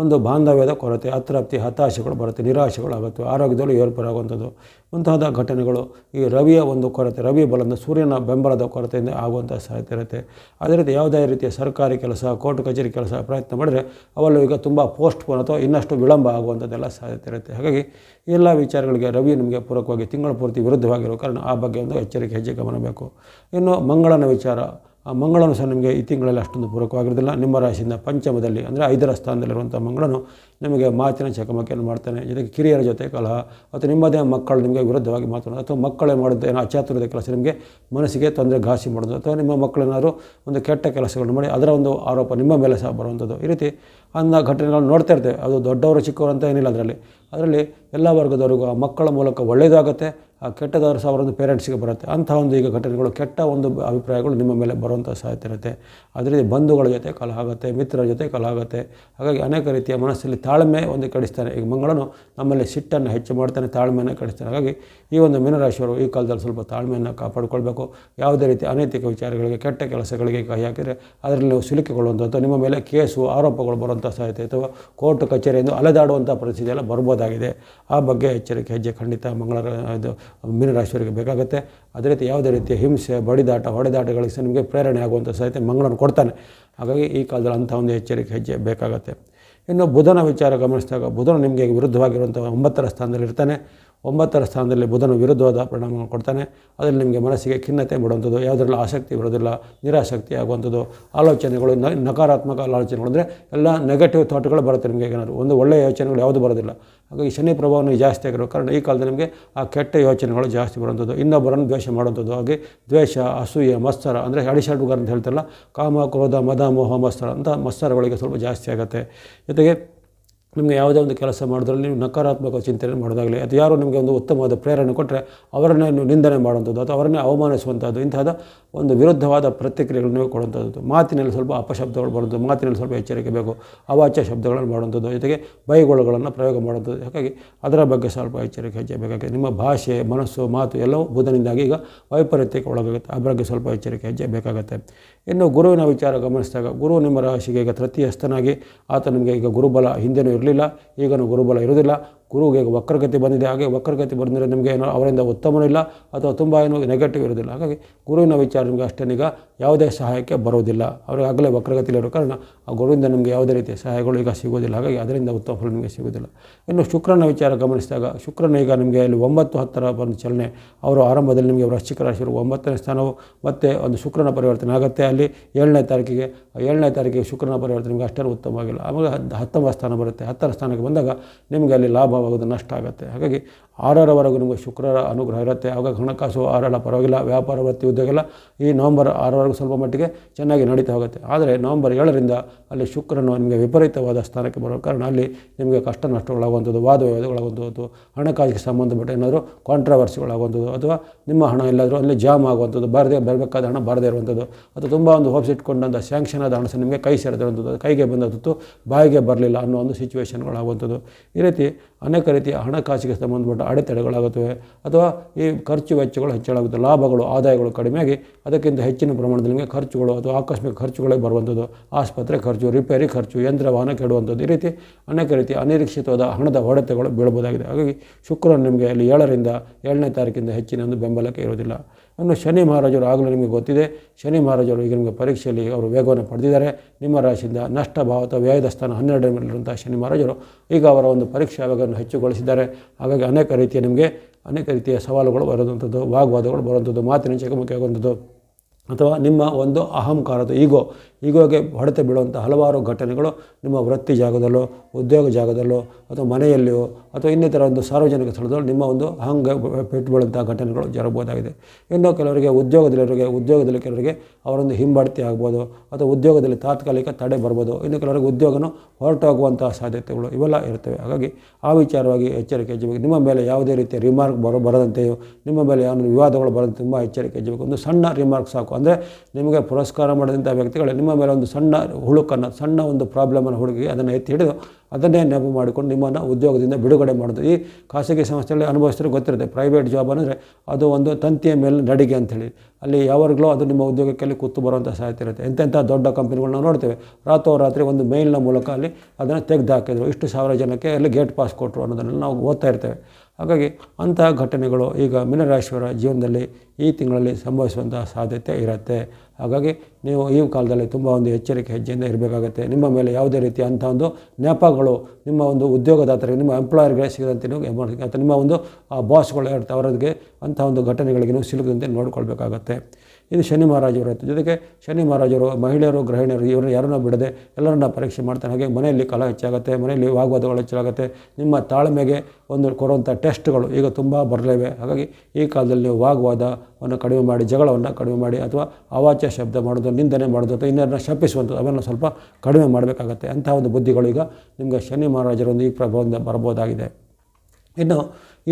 ಒಂದು ಬಾಂಧವ್ಯದ ಕೊರತೆ, ಅತೃಪ್ತಿ, ಹತಾಶೆಗಳು ಬರುತ್ತೆ ನಿರಾಶೆಗಳು ಆಗುತ್ತೆ ಆರೋಗ್ಯದಲ್ಲಿ ಏರ್ಪರಾಗುವಂಥದ್ದು ಮುಂತಾದ ಘಟನೆಗಳು ಈ ರವಿಯ ಒಂದು ಕೊರತೆ, ರವಿ ಬಲದ ಸೂರ್ಯನ ಬೆಂಬಲದ ಕೊರತೆಯಿಂದ ಆಗುವಂಥ ಸಾಧ್ಯತೆ ಇರುತ್ತೆ. ಅದೇ ರೀತಿ ಯಾವುದೇ ರೀತಿಯ ಸರ್ಕಾರಿ ಕೆಲಸ, ಕೋರ್ಟ್ ಕಚೇರಿ ಕೆಲಸ ಪ್ರಯತ್ನ ಮಾಡಿದರೆ ಅವೆಲ್ಲ ಈಗ ತುಂಬ ಪೋಸ್ಟ್ಪೋನ್ ಅಥವಾ ಇನ್ನಷ್ಟು ವಿಳಂಬ ಆಗುವಂಥದ್ದೆಲ್ಲ ಸಾಧ್ಯತೆ ಇರುತ್ತೆ. ಹಾಗಾಗಿ ಎಲ್ಲ ವಿಚಾರಗಳಿಗೆ ರವಿ ನಿಮಗೆ ಪೂರಕವಾಗಿ ತಿಂಗಳ ಪೂರ್ತಿ ವಿರುದ್ಧವಾಗಿರೋ ಕಾರಣ ಆ ಬಗ್ಗೆ ಒಂದು ಎಚ್ಚರಿಕೆ, ಹೆಜ್ಜೆ ಗಮನ ಬೇಕು. ಇನ್ನು ಮಂಗಳನ ವಿಚಾರ. ಆ ಮಂಗಳನು ಸಹ ನಿಮಗೆ ಈ ತಿಂಗಳಲ್ಲಿ ಅಷ್ಟೊಂದು ಪೂರಕವಾಗಿರೋದಿಲ್ಲ ನಿಮ್ಮ ರಾಶಿಯಿಂದ ಪಂಚಮದಲ್ಲಿ ಅಂದರೆ ಐದರ ಸ್ಥಾನದಲ್ಲಿರುವಂಥ ಮಂಗಳನು ನಿಮಗೆ ಮಾತಿನ ಚಕಮಕಿಯನ್ನು ಮಾಡ್ತಾನೆ. ಜೊತೆಗೆ ಕಿರಿಯರ ಜೊತೆ ಕಲಹ ಅಥವಾ ನಿಮ್ಮದೇ ಮಕ್ಕಳು ನಿಮಗೆ ವಿರುದ್ಧವಾಗಿ ಮಾತನಾಡೋದು ಅಥವಾ ಮಕ್ಕಳೇ ಮಾಡಿದ ಏನೋ ಅಚಾತುರ್ಯದ ಕೆಲಸ ನಿಮಗೆ ಮನಸ್ಸಿಗೆ ತೊಂದರೆ ಘಾಸಿ ಮಾಡೋದು ಅಥವಾ ನಿಮ್ಮ ಮಕ್ಕಳೇನಾದ್ರು ಒಂದು ಕೆಟ್ಟ ಕೆಲಸಗಳನ್ನು ಮಾಡಿ ಅದರ ಒಂದು ಆರೋಪ ನಿಮ್ಮ ಮೇಲೆ ಸಹ ಬರುವಂಥದ್ದು. ಈ ರೀತಿ ಅಂದ ಘಟನೆಗಳನ್ನು ನೋಡ್ತಾ ಇರ್ತೇವೆ. ಅದು ದೊಡ್ಡವರು ಚಿಕ್ಕವರು ಅಂತ ಏನಿಲ್ಲ ಅದರಲ್ಲಿ. ಅದರಲ್ಲಿ ಎಲ್ಲ ವರ್ಗದವರಿಗೂ ಆ ಮಕ್ಕಳ ಮೂಲಕ ಒಳ್ಳೆಯದಾಗುತ್ತೆ. ಆ ಕೆಟ್ಟದವರು ಸಹ ಅವರೊಂದು ಪೇರೆಂಟ್ಸಿಗೆ ಬರುತ್ತೆ. ಅಂಥ ಒಂದು ಈಗ ಘಟನೆಗಳು ಕೆಟ್ಟ ಒಂದು ಅಭಿಪ್ರಾಯಗಳು ನಿಮ್ಮ ಮೇಲೆ ಬರುವಂಥ ಸಾಧ್ಯತೆ ಇರುತ್ತೆ. ಅದರಿಂದ ಬಂಧುಗಳ ಜೊತೆ ಕಲಹ ಆಗುತ್ತೆ, ಮಿತ್ರರ ಜೊತೆ ಕಲಹ ಆಗುತ್ತೆ. ಹಾಗಾಗಿ ಅನೇಕ ರೀತಿಯ ಮನಸ್ಸಲ್ಲಿ ತಾಳ್ಮೆ ಒಂದು ಕಡಿಸ್ತಾನೆ ಈಗ ಮಂಗಳನು ನಮ್ಮಲ್ಲಿ ಸಿಟ್ಟನ್ನು ಹೆಚ್ಚು ಮಾಡ್ತಾನೆ, ತಾಳ್ಮೆಯನ್ನು ಕಡಿಸ್ತಾನೆ. ಹಾಗಾಗಿ ಈ ಒಂದು ಮೀನರಾಶಿಯವರು ಈ ಕಾಲದಲ್ಲಿ ಸ್ವಲ್ಪ ತಾಳ್ಮೆಯನ್ನು ಕಾಪಾಡಿಕೊಳ್ಬೇಕು. ಯಾವುದೇ ರೀತಿ ಅನೈತಿಕ ವಿಚಾರಗಳಿಗೆ, ಕೆಟ್ಟ ಕೆಲಸಗಳಿಗೆ ಕೈ ಹಾಕಿದರೆ ಅದರಲ್ಲಿ ನೀವು ಸಿಲುಕಿಕೊಳ್ಳುವಂಥ ಅಥವಾ ನಿಮ್ಮ ಮೇಲೆ ಕೇಸು, ಆರೋಪಗಳು ಬರುವಂಥ ಸಾಧ್ಯತೆ ಅಥವಾ ಕೋರ್ಟ್ ಕಚೇರಿಯಿಂದ ಅಲೆದಾಡುವಂಥ ಪರಿಸ್ಥಿತಿ ಎಲ್ಲ ಬರ್ಬೋದಾಗಿದೆ. ಆ ಬಗ್ಗೆ ಎಚ್ಚರಿಕೆ, ಹೆಜ್ಜೆ ಖಂಡಿತ ಮಂಗಳ ಇದು ಮೀನರಾಶಿಯವರಿಗೆ ಬೇಕಾಗುತ್ತೆ. ಅದೇ ರೀತಿ ಯಾವುದೇ ರೀತಿಯ ಹಿಂಸೆ, ಬಡಿದಾಟ, ಹೊಡೆದಾಟಗಳಿಗೆ ಸಹ ನಿಮಗೆ ಪ್ರೇರಣೆ ಆಗುವಂಥ ಸಹಿತ ಮಂಗಳನು ಕೊಡ್ತಾನೆ. ಹಾಗಾಗಿ ಈ ಕಾಲದಲ್ಲಿ ಅಂಥ ಒಂದು ಎಚ್ಚರಿಕೆ ಹೆಜ್ಜೆ ಬೇಕಾಗುತ್ತೆ. ಇನ್ನು ಬುಧನ ವಿಚಾರ ಗಮನಿಸಿದಾಗ ಬುಧನು ನಿಮಗೆ ವಿರುದ್ಧವಾಗಿರುವಂಥ ಒಂಬತ್ತರ ಸ್ಥಾನದಲ್ಲಿ ಇರ್ತಾನೆ. ಒಂಬತ್ತರ ಸ್ಥಾನದಲ್ಲಿ ಬುಧನು ವಿರುದ್ಧವಾದ ಪರಿಣಾಮಗಳನ್ನು ಕೊಡ್ತಾನೆ. ಅದರಲ್ಲಿ ನಿಮಗೆ ಮನಸ್ಸಿಗೆ ಖಿನ್ನತೆ ಬಿಡುವಂಥದ್ದು ಯಾವುದರಲ್ಲಿ ಆಸಕ್ತಿ ಬರೋದಿಲ್ಲ ನಿರಾಸಕ್ತಿ ಆಗುವಂಥದ್ದು, ಆಲೋಚನೆಗಳು ನಕಾರಾತ್ಮಕ ಆಲೋಚನೆಗಳು ಅಂದರೆ ಎಲ್ಲ ನೆಗೆಟಿವ್ ಥಾಟ್ಗಳು ಬರುತ್ತೆ ನಿಮಗೆ ಏನಾದರೂ. ಒಂದು ಒಳ್ಳೆಯ ಯೋಚನೆಗಳು ಯಾವುದು ಬರೋದಿಲ್ಲ ಹಾಗಾಗಿ ಶನಿ ಪ್ರಭಾವನೇ ಜಾಸ್ತಿ ಆಗಿರೋ ಕಾರಣ ಈ ಕಾಲದಲ್ಲಿ ನಿಮಗೆ ಆ ಕೆಟ್ಟ ಯೋಚನೆಗಳು ಜಾಸ್ತಿ ಬರುವಂಥದ್ದು. ಇನ್ನೊಬ್ಬರನ್ನು ದ್ವೇಷ ಮಾಡುವಂಥದ್ದು ಹಾಗೆ ದ್ವೇಷ, ಅಸೂಯೆ, ಮತ್ಸರ ಅಂದರೆ ಅಡಿಷಡ್ಗುಗಾರ ಅಂತ ಹೇಳ್ತಾರಲ್ಲ, ಕಾಮ, ಕ್ರೋಧ, ಮದ, ಮೋಹ, ಮತ್ಸರ ಅಂತ ಮತ್ಸರಗಳಿಗೆ ಸ್ವಲ್ಪ ಜಾಸ್ತಿ ಆಗುತ್ತೆ. ಜೊತೆಗೆ ನಿಮಗೆ ಯಾವುದೇ ಒಂದು ಕೆಲಸ ಮಾಡೋದ್ರಲ್ಲಿ ನೀವು ನಕಾರಾತ್ಮಕ ಚಿಂತನೆ ಮಾಡೋದಾಗಲಿ, ಅದು ಯಾರು ನಿಮಗೆ ಒಂದು ಉತ್ತಮವಾದ ಪ್ರೇರಣೆ ಕೊಟ್ಟರೆ ಅವರನ್ನೇ ನೀವು ನಿಂದನೆ ಮಾಡುವಂಥದ್ದು ಅಥವಾ ಅವರನ್ನೇ ಅವಮಾನಿಸುವಂಥದ್ದು, ಇಂತಹದ ಒಂದು ವಿರುದ್ಧವಾದ ಪ್ರತಿಕ್ರಿಯೆಗಳು ನೀವು ಕೊಡುವಂಥದ್ದು. ಮಾತಿನಲ್ಲಿ ಸ್ವಲ್ಪ ಅಪಶಬ್ದಗಳು ಬರೋದು ಮಾತಿನಲ್ಲಿ ಸ್ವಲ್ಪ ಎಚ್ಚರಿಕೆ ಬೇಕು, ಅವಾಚ್ಯ ಶಬ್ದಗಳನ್ನು ಮಾಡುವಂಥದ್ದು, ಜೊತೆಗೆ ಬೈಗೋಳುಗಳನ್ನು ಪ್ರಯೋಗ ಮಾಡುವಂಥದ್ದು. ಹಾಗಾಗಿ ಅದರ ಬಗ್ಗೆ ಸ್ವಲ್ಪ ಎಚ್ಚರಿಕೆ ಬೇಕಾಗಿದೆ ನಿಮ್ಮ ಭಾಷೆ, ಮನಸ್ಸು, ಮಾತು ಎಲ್ಲವೂ ಬುಧನಿಂದಾಗಿ ಈಗ ವೈಪರೀತ್ಯಕ್ಕೆ ಒಳಗಾಗುತ್ತೆ. ಆ ಬಗ್ಗೆ ಸ್ವಲ್ಪ ಎಚ್ಚರಿಕೆ ಹೆಜ್ಜೆ ಬೇಕಾಗುತ್ತೆ. ಇನ್ನು ಗುರುವಿನ ವಿಚಾರ ಗಮನಿಸಿದಾಗ ಗುರು ನಿಮ್ಮ ರಾಶಿಗೆ ಈಗ ತೃತೀಯಸ್ಥನಾಗಿ, ಆತ ನಿಮಗೆ ಈಗ ಗುರುಬಲ ಹಿಂದೆನೂ ಇರಲಿಲ್ಲ, ಈಗನೂ ಗುರುಬಲ ಇರುವುದಿಲ್ಲ. ಗುರುವಿಗೆ ವಕ್ರಗತಿ ಬಂದಿದೆ. ಹಾಗೆ ವಕ್ರಗತಿ ಬಂದರೆ ನಿಮಗೆ ಏನೋ ಅವರಿಂದ ಉತ್ತಮನೂ ಇಲ್ಲ ಅಥವಾ ತುಂಬ ಏನು ನೆಗೆಟಿವ್ ಇರೋದಿಲ್ಲ ಹಾಗಾಗಿ ಗುರುವಿನ ವಿಚಾರ ನಿಮಗೆ ಅಷ್ಟೇನೀಗ ಯಾವುದೇ ಸಹಾಯಕ್ಕೆ ಬರೋದಿಲ್ಲ ಅವರಿಗೆ ಆಗಲೇ ವಕ್ರಗತಿಲಿರೋ ಕಾರಣ ಆ ಗುರುವಿಂದ ನಿಮಗೆ ಯಾವುದೇ ರೀತಿಯ ಸಹಾಯಗಳು ಈಗ ಸಿಗೋದಿಲ್ಲ ಹಾಗಾಗಿ ಅದರಿಂದ ಉತ್ತಮ ಫಲ ನಿಮಗೆ ಸಿಗೋದಿಲ್ಲ ಇನ್ನು ಶುಕ್ರನ ವಿಚಾರ ಗಮನಿಸಿದಾಗ ಶುಕ್ರನ ಈಗ ನಿಮಗೆ ಇಲ್ಲಿ ಒಂಬತ್ತು ಹತ್ತರ ಒಂದು ಚಲನೆ. ಅವರು ಆರಂಭದಲ್ಲಿ ನಿಮಗೆ ವೃಶ್ಚಿಕ ರಾಶಿಯರು ಒಂಬತ್ತನೇ ಸ್ಥಾನವು ಮತ್ತೆ ಒಂದು ಶುಕ್ರನ ಪರಿವರ್ತನೆ ಆಗುತ್ತೆ ಅಲ್ಲಿ. ಏಳನೇ ತಾರೀಕಿಗೆ ಏಳನೇ ತಾರೀಕಿಗೆ ಶುಕ್ರನ ಪರಿವರ್ತನೆ ನಿಮಗೆ ಅಷ್ಟೇನು ಉತ್ತಮವಾಗಿಲ್ಲ ಆವಾಗ ಹತ್ತು ಹತ್ತೊಂಬತ್ತು ಸ್ಥಾನ ಬರುತ್ತೆ. ಹತ್ತರ ಸ್ಥಾನಕ್ಕೆ ಬಂದಾಗ ನಿಮಗೆ ಅಲ್ಲಿ ಲಾಭವಾಗೋದು ನಷ್ಟ ಆಗುತ್ತೆ. ಹಾಗಾಗಿ ಆರರವರೆಗೂ ನಿಮಗೆ ಶುಕ್ರರ ಅನುಗ್ರಹ ಇರುತ್ತೆ. ಆವಾಗ ಹಣಕಾಸು ಆರಲ್ಲ ಪರವಾಗಿಲ್ಲ, ವ್ಯಾಪಾರ, ವೃತ್ತಿ ಉದ್ಯೋಗ ಎಲ್ಲ ಈ ನವಂಬರ್ ಆರವರೆಗೂ ಸ್ವಲ್ಪ ಮಟ್ಟಿಗೆ ಚೆನ್ನಾಗಿ ನಡೀತಾ ಹೋಗುತ್ತೆ. ಆದರೆ ನವಂಬರ್ ಏಳರಿಂದ ಅಲ್ಲಿ ಶುಕ್ರನು ನಿಮಗೆ ವಿಪರೀತವಾದ ಸ್ಥಾನಕ್ಕೆ ಬರೋ ಕಾರಣ ಅಲ್ಲಿ ನಿಮಗೆ ಕಷ್ಟ ನಷ್ಟಗಳಾಗುವಂಥದ್ದು ವಾದ ವಿವಾದಗಳಾಗುವಂಥದ್ದು ಹಣಕಾಸಿಗೆ ಸಂಬಂಧಪಟ್ಟ ಏನಾದರೂ ಕಾಂಟ್ರವರ್ಸಿಗಳಾಗುವಂಥದ್ದು ಅಥವಾ ನಿಮ್ಮ ಹಣ ಎಲ್ಲಾದರೂ ಅಲ್ಲಿ ಜಾಮ್ ಆಗುವಂಥದ್ದು, ಬಾರದೆ ಬರಬೇಕಾದ ಹಣ ಬಾರದೇ ಇರುವಂಥದ್ದು ಅಥವಾ ತುಂಬ ಒಂದು ಹೋಪ್ಸ್ ಇಟ್ಕೊಂಡಂಥ ಸ್ಯಾಂಕ್ಷನ್ ಆದ ಹಣ ನಿಮಗೆ ಕೈ ಸೇರಿದಿರುವಂಥದ್ದು ಕೈಗೆ ಬಂದದ್ದು ಬಾಯಿಗೆ ಬರಲಿಲ್ಲ ಅನ್ನೋ ಒಂದು ಸಿಚುವೇಶನ್ಗಳಾಗುವಂಥದ್ದು ಈ ರೀತಿ ಅನೇಕ ರೀತಿಯ ಹಣಕಾಸಿಗೆ ಸಂಬಂಧಪಟ್ಟ ಅಡೆತಡೆಗಳಾಗುತ್ತವೆ ಅಥವಾ ಈ ಖರ್ಚು ವೆಚ್ಚಗಳು ಹೆಚ್ಚಳಾಗುತ್ತೆ. ಲಾಭಗಳು, ಆದಾಯಗಳು ಕಡಿಮೆಯಾಗಿ ಅದಕ್ಕಿಂತ ಹೆಚ್ಚಿನ ಪ್ರಮಾಣದಲ್ಲಿ ನಿಮಗೆ ಖರ್ಚುಗಳು ಅಥವಾ ಆಕಸ್ಮಿಕ ಖರ್ಚುಗಳೇ ಬರುವಂಥದ್ದು. ಆಸ್ಪತ್ರೆ ಖರ್ಚು, ರಿಪೇರಿ ಖರ್ಚು, ಯಂತ್ರ, ವಾಹನ ಕೆಡುವಂಥದ್ದು ಈ ರೀತಿ ಅನೇಕ ರೀತಿಯ ಅನಿರೀಕ್ಷಿತವಾದ ಹಣದ ಹೊಡೆತಗಳು ಬೀಳಬಹುದಾಗಿದೆ. ಹಾಗಾಗಿ ಶುಕ್ರವಾರ ನಿಮಗೆ ಅಲ್ಲಿ ಏಳರಿಂದ ಏಳನೇ ತಾರೀಕಿಂದ ಹೆಚ್ಚಿನ ಒಂದು ಬೆಂಬಲಕ್ಕೆ ಇರೋದಿಲ್ಲ ಇನ್ನು ಶನಿ ಮಹಾರಾಜರು ಆಗಲೂ ನಿಮಗೆ ಗೊತ್ತಿದೆ. ಶನಿ ಮಹಾರಾಜರು ಈಗ ನಿಮಗೆ ಪರೀಕ್ಷೆಯಲ್ಲಿ ಅವರು ವೇಗವನ್ನು ಪಡೆದಿದ್ದಾರೆ. ನಿಮ್ಮ ರಾಶಿಯಿಂದ ನಷ್ಟ ಭಾವ ಅಥವಾ ವ್ಯಯದ ಸ್ಥಾನ ಹನ್ನೆರಡರ ಮೇಲಿರುವಂಥ ಶನಿ ಮಹಾರಾಜರು ಈಗ ಅವರ ಒಂದು ಪರೀಕ್ಷಾ ವೇಗವನ್ನು ಹೆಚ್ಚುಗೊಳಿಸಿದ್ದಾರೆ. ಹಾಗಾಗಿ ಅನೇಕ ರೀತಿಯ ನಿಮಗೆ ಅನೇಕ ರೀತಿಯ ಸವಾಲುಗಳು ಬರುವಂಥದ್ದು, ವಾಗ್ವಾದಗಳು ಬರುವಂಥದ್ದು, ಮಾತಿನ ಚಕಮಕಿ ಆಗುವಂಥದ್ದು ಅಥವಾ ನಿಮ್ಮ ಒಂದು ಅಹಂಕಾರದ ಈಗೋ, ಈಗೋಗೆ ಹೊಡೆತ ಬೀಳುವಂಥ ಹಲವಾರು ಘಟನೆಗಳು ನಿಮ್ಮ ವೃತ್ತಿ ಜಾಗದಲ್ಲೋ, ಉದ್ಯೋಗ ಜಾಗದಲ್ಲೋ, ಅಥವಾ ಮನೆಯಲ್ಲಿಯೋ, ಅಥವಾ ಇನ್ನಿತರ ಒಂದು ಸಾರ್ವಜನಿಕ ಸ್ಥಳದಲ್ಲೂ ನಿಮ್ಮ ಒಂದು ಅಹಂಗ ಪೆಟ್ಟು ಬೀಳುವಂಥ ಘಟನೆಗಳು ಜರಬಹುದಾಗಿದೆ ಇನ್ನೂ ಕೆಲವರಿಗೆ ಉದ್ಯೋಗದಲ್ಲಿರೋರಿಗೆ ಉದ್ಯೋಗದಲ್ಲಿ ಕೆಲವರಿಗೆ ಅವರೊಂದು ಹಿಂಬಡ್ತಿ ಆಗ್ಬೋದು, ಅಥವಾ ಉದ್ಯೋಗದಲ್ಲಿ ತಾತ್ಕಾಲಿಕ ತಡೆ ಬರ್ಬೋದು. ಇನ್ನು ಕೆಲವರಿಗೆ ಉದ್ಯೋಗನೂ ಹೊರಟೋಗುವಂಥ ಸಾಧ್ಯತೆಗಳು ಇವೆಲ್ಲ ಇರ್ತವೆ ಹಾಗಾಗಿ ಆ ವಿಚಾರವಾಗಿ ಎಚ್ಚರಿಕೆ ಹೆಚ್ಚಬೇಕು ನಿಮ್ಮ ಮೇಲೆ ಯಾವುದೇ ರೀತಿಯ ರಿಮಾರ್ಕ್ ಬರೋ, ಬರದಂತೆಯೋ, ನಿಮ್ಮ ಮೇಲೆ ಯಾವ ವಿವಾದಗಳು ಬರದಂತೆ ತುಂಬ ಎಚ್ಚರಿಕೆ ಹೆಚ್ಚಬೇಕು ಒಂದು ಸಣ್ಣ ರಿಮಾರ್ಕ್ ಸಾಕು. ಅಂದರೆ ನಿಮಗೆ ಪುರಸ್ಕಾರ ಮಾಡಿದಂಥ ವ್ಯಕ್ತಿಗಳು ನಿಮ್ಮ ಮೇಲೆ ಒಂದು ಸಣ್ಣ ಹುಳುಕನ್ನು, ಸಣ್ಣ ಒಂದು ಪ್ರಾಬ್ಲಮನ್ನು ಹುಡುಗಿ ಅದನ್ನು ಎತ್ತಿ ಹಿಡಿದು ಅದನ್ನೇ ನೆನಪು ಮಾಡಿಕೊಂಡು ನಿಮ್ಮನ್ನು ಉದ್ಯೋಗದಿಂದ ಬಿಡುಗಡೆ ಮಾಡೋದು. ಈ ಖಾಸಗಿ ಸಂಸ್ಥೆಯಲ್ಲಿ ಅನುಭವಿಸಿದ್ರೆ ಗೊತ್ತಿರುತ್ತೆ ಪ್ರೈವೇಟ್ ಜಾಬ್ ಅಂದರೆ ಅದು ಒಂದು ತಂತಿಯ ಮೇಲೆ ನಡಿಗೆ ಅಂಥೇಳಿ ಅಲ್ಲಿ ಯಾವಾಗಲೂ ಅದು ನಿಮ್ಮ ಉದ್ಯೋಗಕ್ಕೆ ಕೂತು ಬರುವಂಥ ಸಾಧ್ಯತೆ ಇರುತ್ತೆ. ಎಂತೆಂಥ ದೊಡ್ಡ ಕಂಪ್ನಿಗಳನ್ನ ನೋಡ್ತೇವೆ. ರಾತ್ರೋರಾತ್ರಿ ಒಂದು ಮೇಲ್ನ ಮೂಲಕ ಅಲ್ಲಿ ಅದನ್ನು ತೆಗೆದು ಹಾಕಿದ್ರು. ಇಷ್ಟು ಸಾವಿರ ಜನಕ್ಕೆ ಅಲ್ಲಿ ಗೇಟ್ ಪಾಸ್ ಕೊಟ್ಟರು ಅನ್ನೋದನ್ನೆಲ್ಲ ನಾವು ಓದ್ತಾ ಇರ್ತೇವೆ. ಹಾಗಾಗಿ ಅಂತಹ ಘಟನೆಗಳು ಈಗ ಮೀನರಾಶಿಯವರ ಜೀವನದಲ್ಲಿ ಈ ತಿಂಗಳಲ್ಲಿ ಸಂಭವಿಸುವಂಥ ಸಾಧ್ಯತೆ ಇರುತ್ತೆ. ಹಾಗಾಗಿ ನೀವು ಈ ಕಾಲದಲ್ಲಿ ತುಂಬ ಒಂದು ಎಚ್ಚರಿಕೆ ಹೆಜ್ಜೆಯಿಂದ ಇರಬೇಕಾಗುತ್ತೆ. ನಿಮ್ಮ ಮೇಲೆ ಯಾವುದೇ ರೀತಿಯ ಅಂಥ ಒಂದು ನೆಪಗಳು, ನಿಮ್ಮ ಒಂದು ಉದ್ಯೋಗದಾತರಿಗೆ, ನಿಮ್ಮ ಎಂಪ್ಲಾಯರ್ಗೆ ಸಿಗದಂತೆ ನೀವು ಅಥವಾ ನಿಮ್ಮ ಒಂದು ಬಾಸ್ಗಳು ಇರ್ತವೆ ಅವರಿಗೆ ಅಂಥ ಒಂದು ಘಟನೆಗಳಿಗೆ ನೀವು ಸಿಲುಕದಂತೆ ನೋಡ್ಕೊಳ್ಬೇಕಾಗತ್ತೆ. ಇದು ಶನಿ ಮಹಾರಾಜರು ಇರುತ್ತೆ ಜೊತೆಗೆ ಶನಿ ಮಹಾರಾಜರು, ಮಹಿಳೆಯರು, ಗೃಹಿಣಿಯರು ಇವರು ಯಾರನ್ನ ಬಿಡದೆ ಎಲ್ಲರನ್ನ ಪರೀಕ್ಷೆ ಮಾಡ್ತಾನೆ ಹಾಗೆ ಮನೆಯಲ್ಲಿ ಕಲ ಹೆಚ್ಚಾಗುತ್ತೆ, ಮನೆಯಲ್ಲಿ ವಾಗ್ವಾದಗಳು ಹೆಚ್ಚಾಗುತ್ತೆ. ನಿಮ್ಮ ತಾಳ್ಮೆಗೆ ಒಂದು ಕೊಡುವಂಥ ಟೆಸ್ಟ್ಗಳು ಈಗ ತುಂಬ ಬರಲಿವೆ. ಹಾಗಾಗಿ ಈ ಕಾಲದಲ್ಲಿ ನೀವು ವಾಗ್ವಾದವನ್ನು ಕಡಿಮೆ ಮಾಡಿ, ಜಗಳವನ್ನು ಕಡಿಮೆ ಮಾಡಿ ಅಥವಾ ಅವಾಚ್ಯ ಶಬ್ದ ಮಾಡೋದು, ನಿಂದನೆ ಮಾಡೋದು ಅಥವಾ ಇನ್ನರನ್ನ ಶಪಿಸುವಂಥದ್ದು, ಅವೆಲ್ಲ ಸ್ವಲ್ಪ ಕಡಿಮೆ ಮಾಡಬೇಕಾಗತ್ತೆ. ಅಂತಹ ಒಂದು ಬುದ್ಧಿಗಳು ಈಗ ನಿಮಗೆ ಶನಿ ಮಹಾರಾಜರೊಂದು ಈ ಪ್ರಭಾವದಿಂದ ಬರಬಹುದಾಗಿದೆ. ಇನ್ನು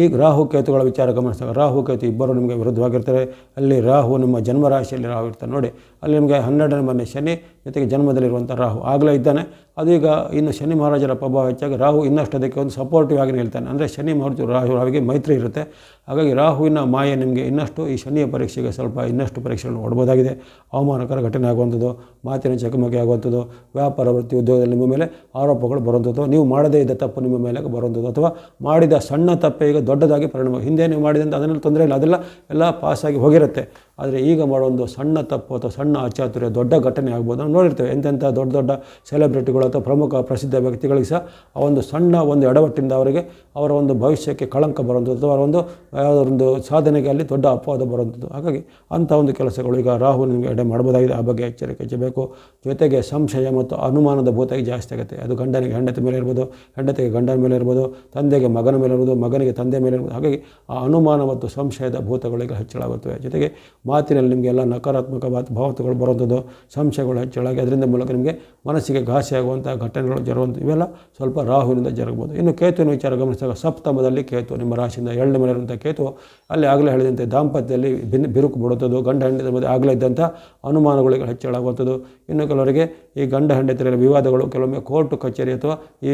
ಈ ರಾಹು ಕೇತುಗಳ ವಿಚಾರ ಗಮನಿಸಿದಾಗ ರಾಹು ಕೇತು ಇಬ್ಬರು ನಿಮಗೆ ವಿರುದ್ಧವಾಗಿರ್ತಾರೆ. ಅಲ್ಲಿ ರಾಹು ನಿಮ್ಮ ಜನ್ಮರಾಶಿಯಲ್ಲಿ ರಾಹು ಇರ್ತಾರೆ ನೋಡಿ ಅಲ್ಲಿ ನಿಮಗೆ ಹನ್ನೆರಡನೇ ಮನೆ ಶನಿ, ಜೊತೆಗೆ ಜನ್ಮದಲ್ಲಿರುವಂಥ ರಾಹು. ಆಗಲೇ ಇದ್ದಾನೆ. ಅದೀಗ ಇನ್ನು ಶನಿ ಮಹಾರಾಜರ ಪ್ರಭಾವ ಹೆಚ್ಚಾಗಿ ರಾಹು ಇನ್ನಷ್ಟು ಅದಕ್ಕೆ ಒಂದು ಸಪೋರ್ಟಿವ್ ಆಗಿ ನಿಲ್ತಾನೆ. ಅಂದರೆ ಶನಿ ಮಹಾರಾಜು ರಾಹು ರಾವಿಗೆ ಮೈತ್ರಿ ಇರುತ್ತೆ. ಹಾಗಾಗಿ ರಾಹುವಿನ ಮಾಯೆ ನಿಮಗೆ ಇನ್ನಷ್ಟು ಈ ಶನಿಯ ಪರೀಕ್ಷೆಗೆ ಸ್ವಲ್ಪ ಇನ್ನಷ್ಟು ಪರೀಕ್ಷೆಗಳನ್ನು ಹೊಡ್ಬೋದಾಗಿದೆ ಅವಮಾನಕರ ಘಟನೆ ಆಗುವಂಥದ್ದು, ಮಾತಿನ ಚಕಮಕಿ ಆಗುವಂಥದ್ದು, ವ್ಯಾಪಾರ, ವೃತ್ತಿ ಉದ್ಯೋಗದಲ್ಲಿ ನಿಮ್ಮ ಮೇಲೆ ಆರೋಪಗಳು ಬರುವಂಥದ್ದು, ನೀವು ಮಾಡದೇ ಇದ್ದ ತಪ್ಪು ನಿಮ್ಮ ಮೇಲೆ ಬರುವಂಥದ್ದು, ಅಥವಾ ಮಾಡಿದ ಸಣ್ಣ ತಪ್ಪೆ ಈಗ ದೊಡ್ಡದಾಗಿ ಪರಿಣಾಮ. ಹಿಂದೆ ನೀವು ಮಾಡಿದಂಥ ಅದನ್ನೆಲ್ಲ ತೊಂದರೆ ಇಲ್ಲ. ಅದೆಲ್ಲ ಎಲ್ಲ ಪಾಸಾಗಿ ಹೋಗಿರುತ್ತೆ. ಆದರೆ ಈಗ ಮಾಡೋ ಒಂದು ಸಣ್ಣ ತಪ್ಪು ಅಥವಾ ಸಣ್ಣ ಅಚಾತುರ್ಯ ದೊಡ್ಡ ಘಟನೆ ಆಗ್ಬೋದು ನಾವು ನೋಡಿರ್ತೇವೆ. ಎಂತೆಂಥ ದೊಡ್ಡ ದೊಡ್ಡ ಸೆಲೆಬ್ರಿಟಿಗಳು ಅಥವಾ ಪ್ರಮುಖ ಪ್ರಸಿದ್ಧ ವ್ಯಕ್ತಿಗಳಿಗೆ ಸಹ ಆ ಒಂದು ಸಣ್ಣ ಒಂದು ಎಡವಟ್ಟಿಂದ ಅವರಿಗೆ ಅವರ ಒಂದು ಭವಿಷ್ಯಕ್ಕೆ ಕಳಂಕ ಬರುವಂಥದ್ದು ಅಥವಾ ಅವರ ಒಂದು ಯಾವುದೊಂದು ಸಾಧನೆಗೆ ಅಲ್ಲಿ ದೊಡ್ಡ ಅಪವಾದ ಬರುವಂಥದ್ದು. ಹಾಗಾಗಿ ಅಂಥ ಒಂದು ಕೆಲಸಗಳು ಈಗ ರಾಹು ನಿಮಗೆ ಎಡೆ ಮಾಡ್ಬೋದಾಗಿದೆ. ಆ ಬಗ್ಗೆ ಎಚ್ಚರಿಕೆ ಹೆಚ್ಚಬೇಕು. ಜೊತೆಗೆ ಸಂಶಯ ಮತ್ತು ಅನುಮಾನದ ಭೂತಾಗಿ ಜಾಸ್ತಿ ಆಗುತ್ತೆ. ಅದು ಗಂಡನಿಗೆ ಹೆಂಡತಿ ಮೇಲೆ ಇರ್ಬೋದು, ಹೆಂಡತಿಗೆ ಗಂಡನ ಮೇಲೆ ಇರ್ಬೋದು, ತಂದೆಗೆ ಮಗನ ಮೇಲೆ ಇರ್ಬೋದು, ಮಗನಿಗೆ ತಂದೆ ಮೇಲೆ ಇರ್ಬೋದು. ಹಾಗಾಗಿ ಆ ಅನುಮಾನ ಮತ್ತು ಸಂಶಯದ ಭೂತಗಳಿಗೆ ಹೆಚ್ಚಳಾಗುತ್ತವೆ. ಜೊತೆಗೆ ಮಾತಿನಲ್ಲಿ ನಿಮಗೆ ಎಲ್ಲ ನಕಾರಾತ್ಮಕ ಮಾತು ಭಾವನೆಗಳು ಬರುವಂಥದ್ದು, ಸಂಶಯಗಳು ಹೆಚ್ಚಳಾಗಿ ಅದರಿಂದ ಮೂಲಕ ನಿಮಗೆ ಮನಸ್ಸಿಗೆ ಘಾಸಿಯಾಗುವಂಥ ಘಟನೆಗಳು ಜರುವಂಥ ಇವೆಲ್ಲ ಸ್ವಲ್ಪ ರಾಹುವಿನಿಂದ ಜರಗಬಹುದು. ಇನ್ನು ಕೇತುವಿನ ವಿಚಾರ ಗಮನಿಸಿದಾಗ ಸಪ್ತಮದಲ್ಲಿ ಕೇತು, ನಿಮ್ಮ ರಾಶಿಯಿಂದ ಏಳನೇ ಮನೆ ಇರುವಂಥ ಕೇತು, ಅಲ್ಲಿ ಆಗಲೇ ಹೇಳಿದಂತೆ ದಾಂಪತ್ಯದಲ್ಲಿ ಭಿನ್ನ ಬಿರುಕು ಬಿಡುತ್ತದೆ ಗಂಡ ಹೆಂಡತಿ ಮಧ್ಯೆ ಆಗಲೇ ಇದ್ದಂಥ ಅನುಮಾನಗಳಿಗೆ ಹೆಚ್ಚಳಾಗುವಂಥದ್ದು ಇನ್ನು ಕೆಲವರಿಗೆ ಈ ಗಂಡ ಹೆಂಡತಿಯರ ವಿವಾದಗಳು, ಕೆಲವೊಮ್ಮೆ ಕೋರ್ಟ್, ಕಚೇರಿ ಅಥವಾ ಈ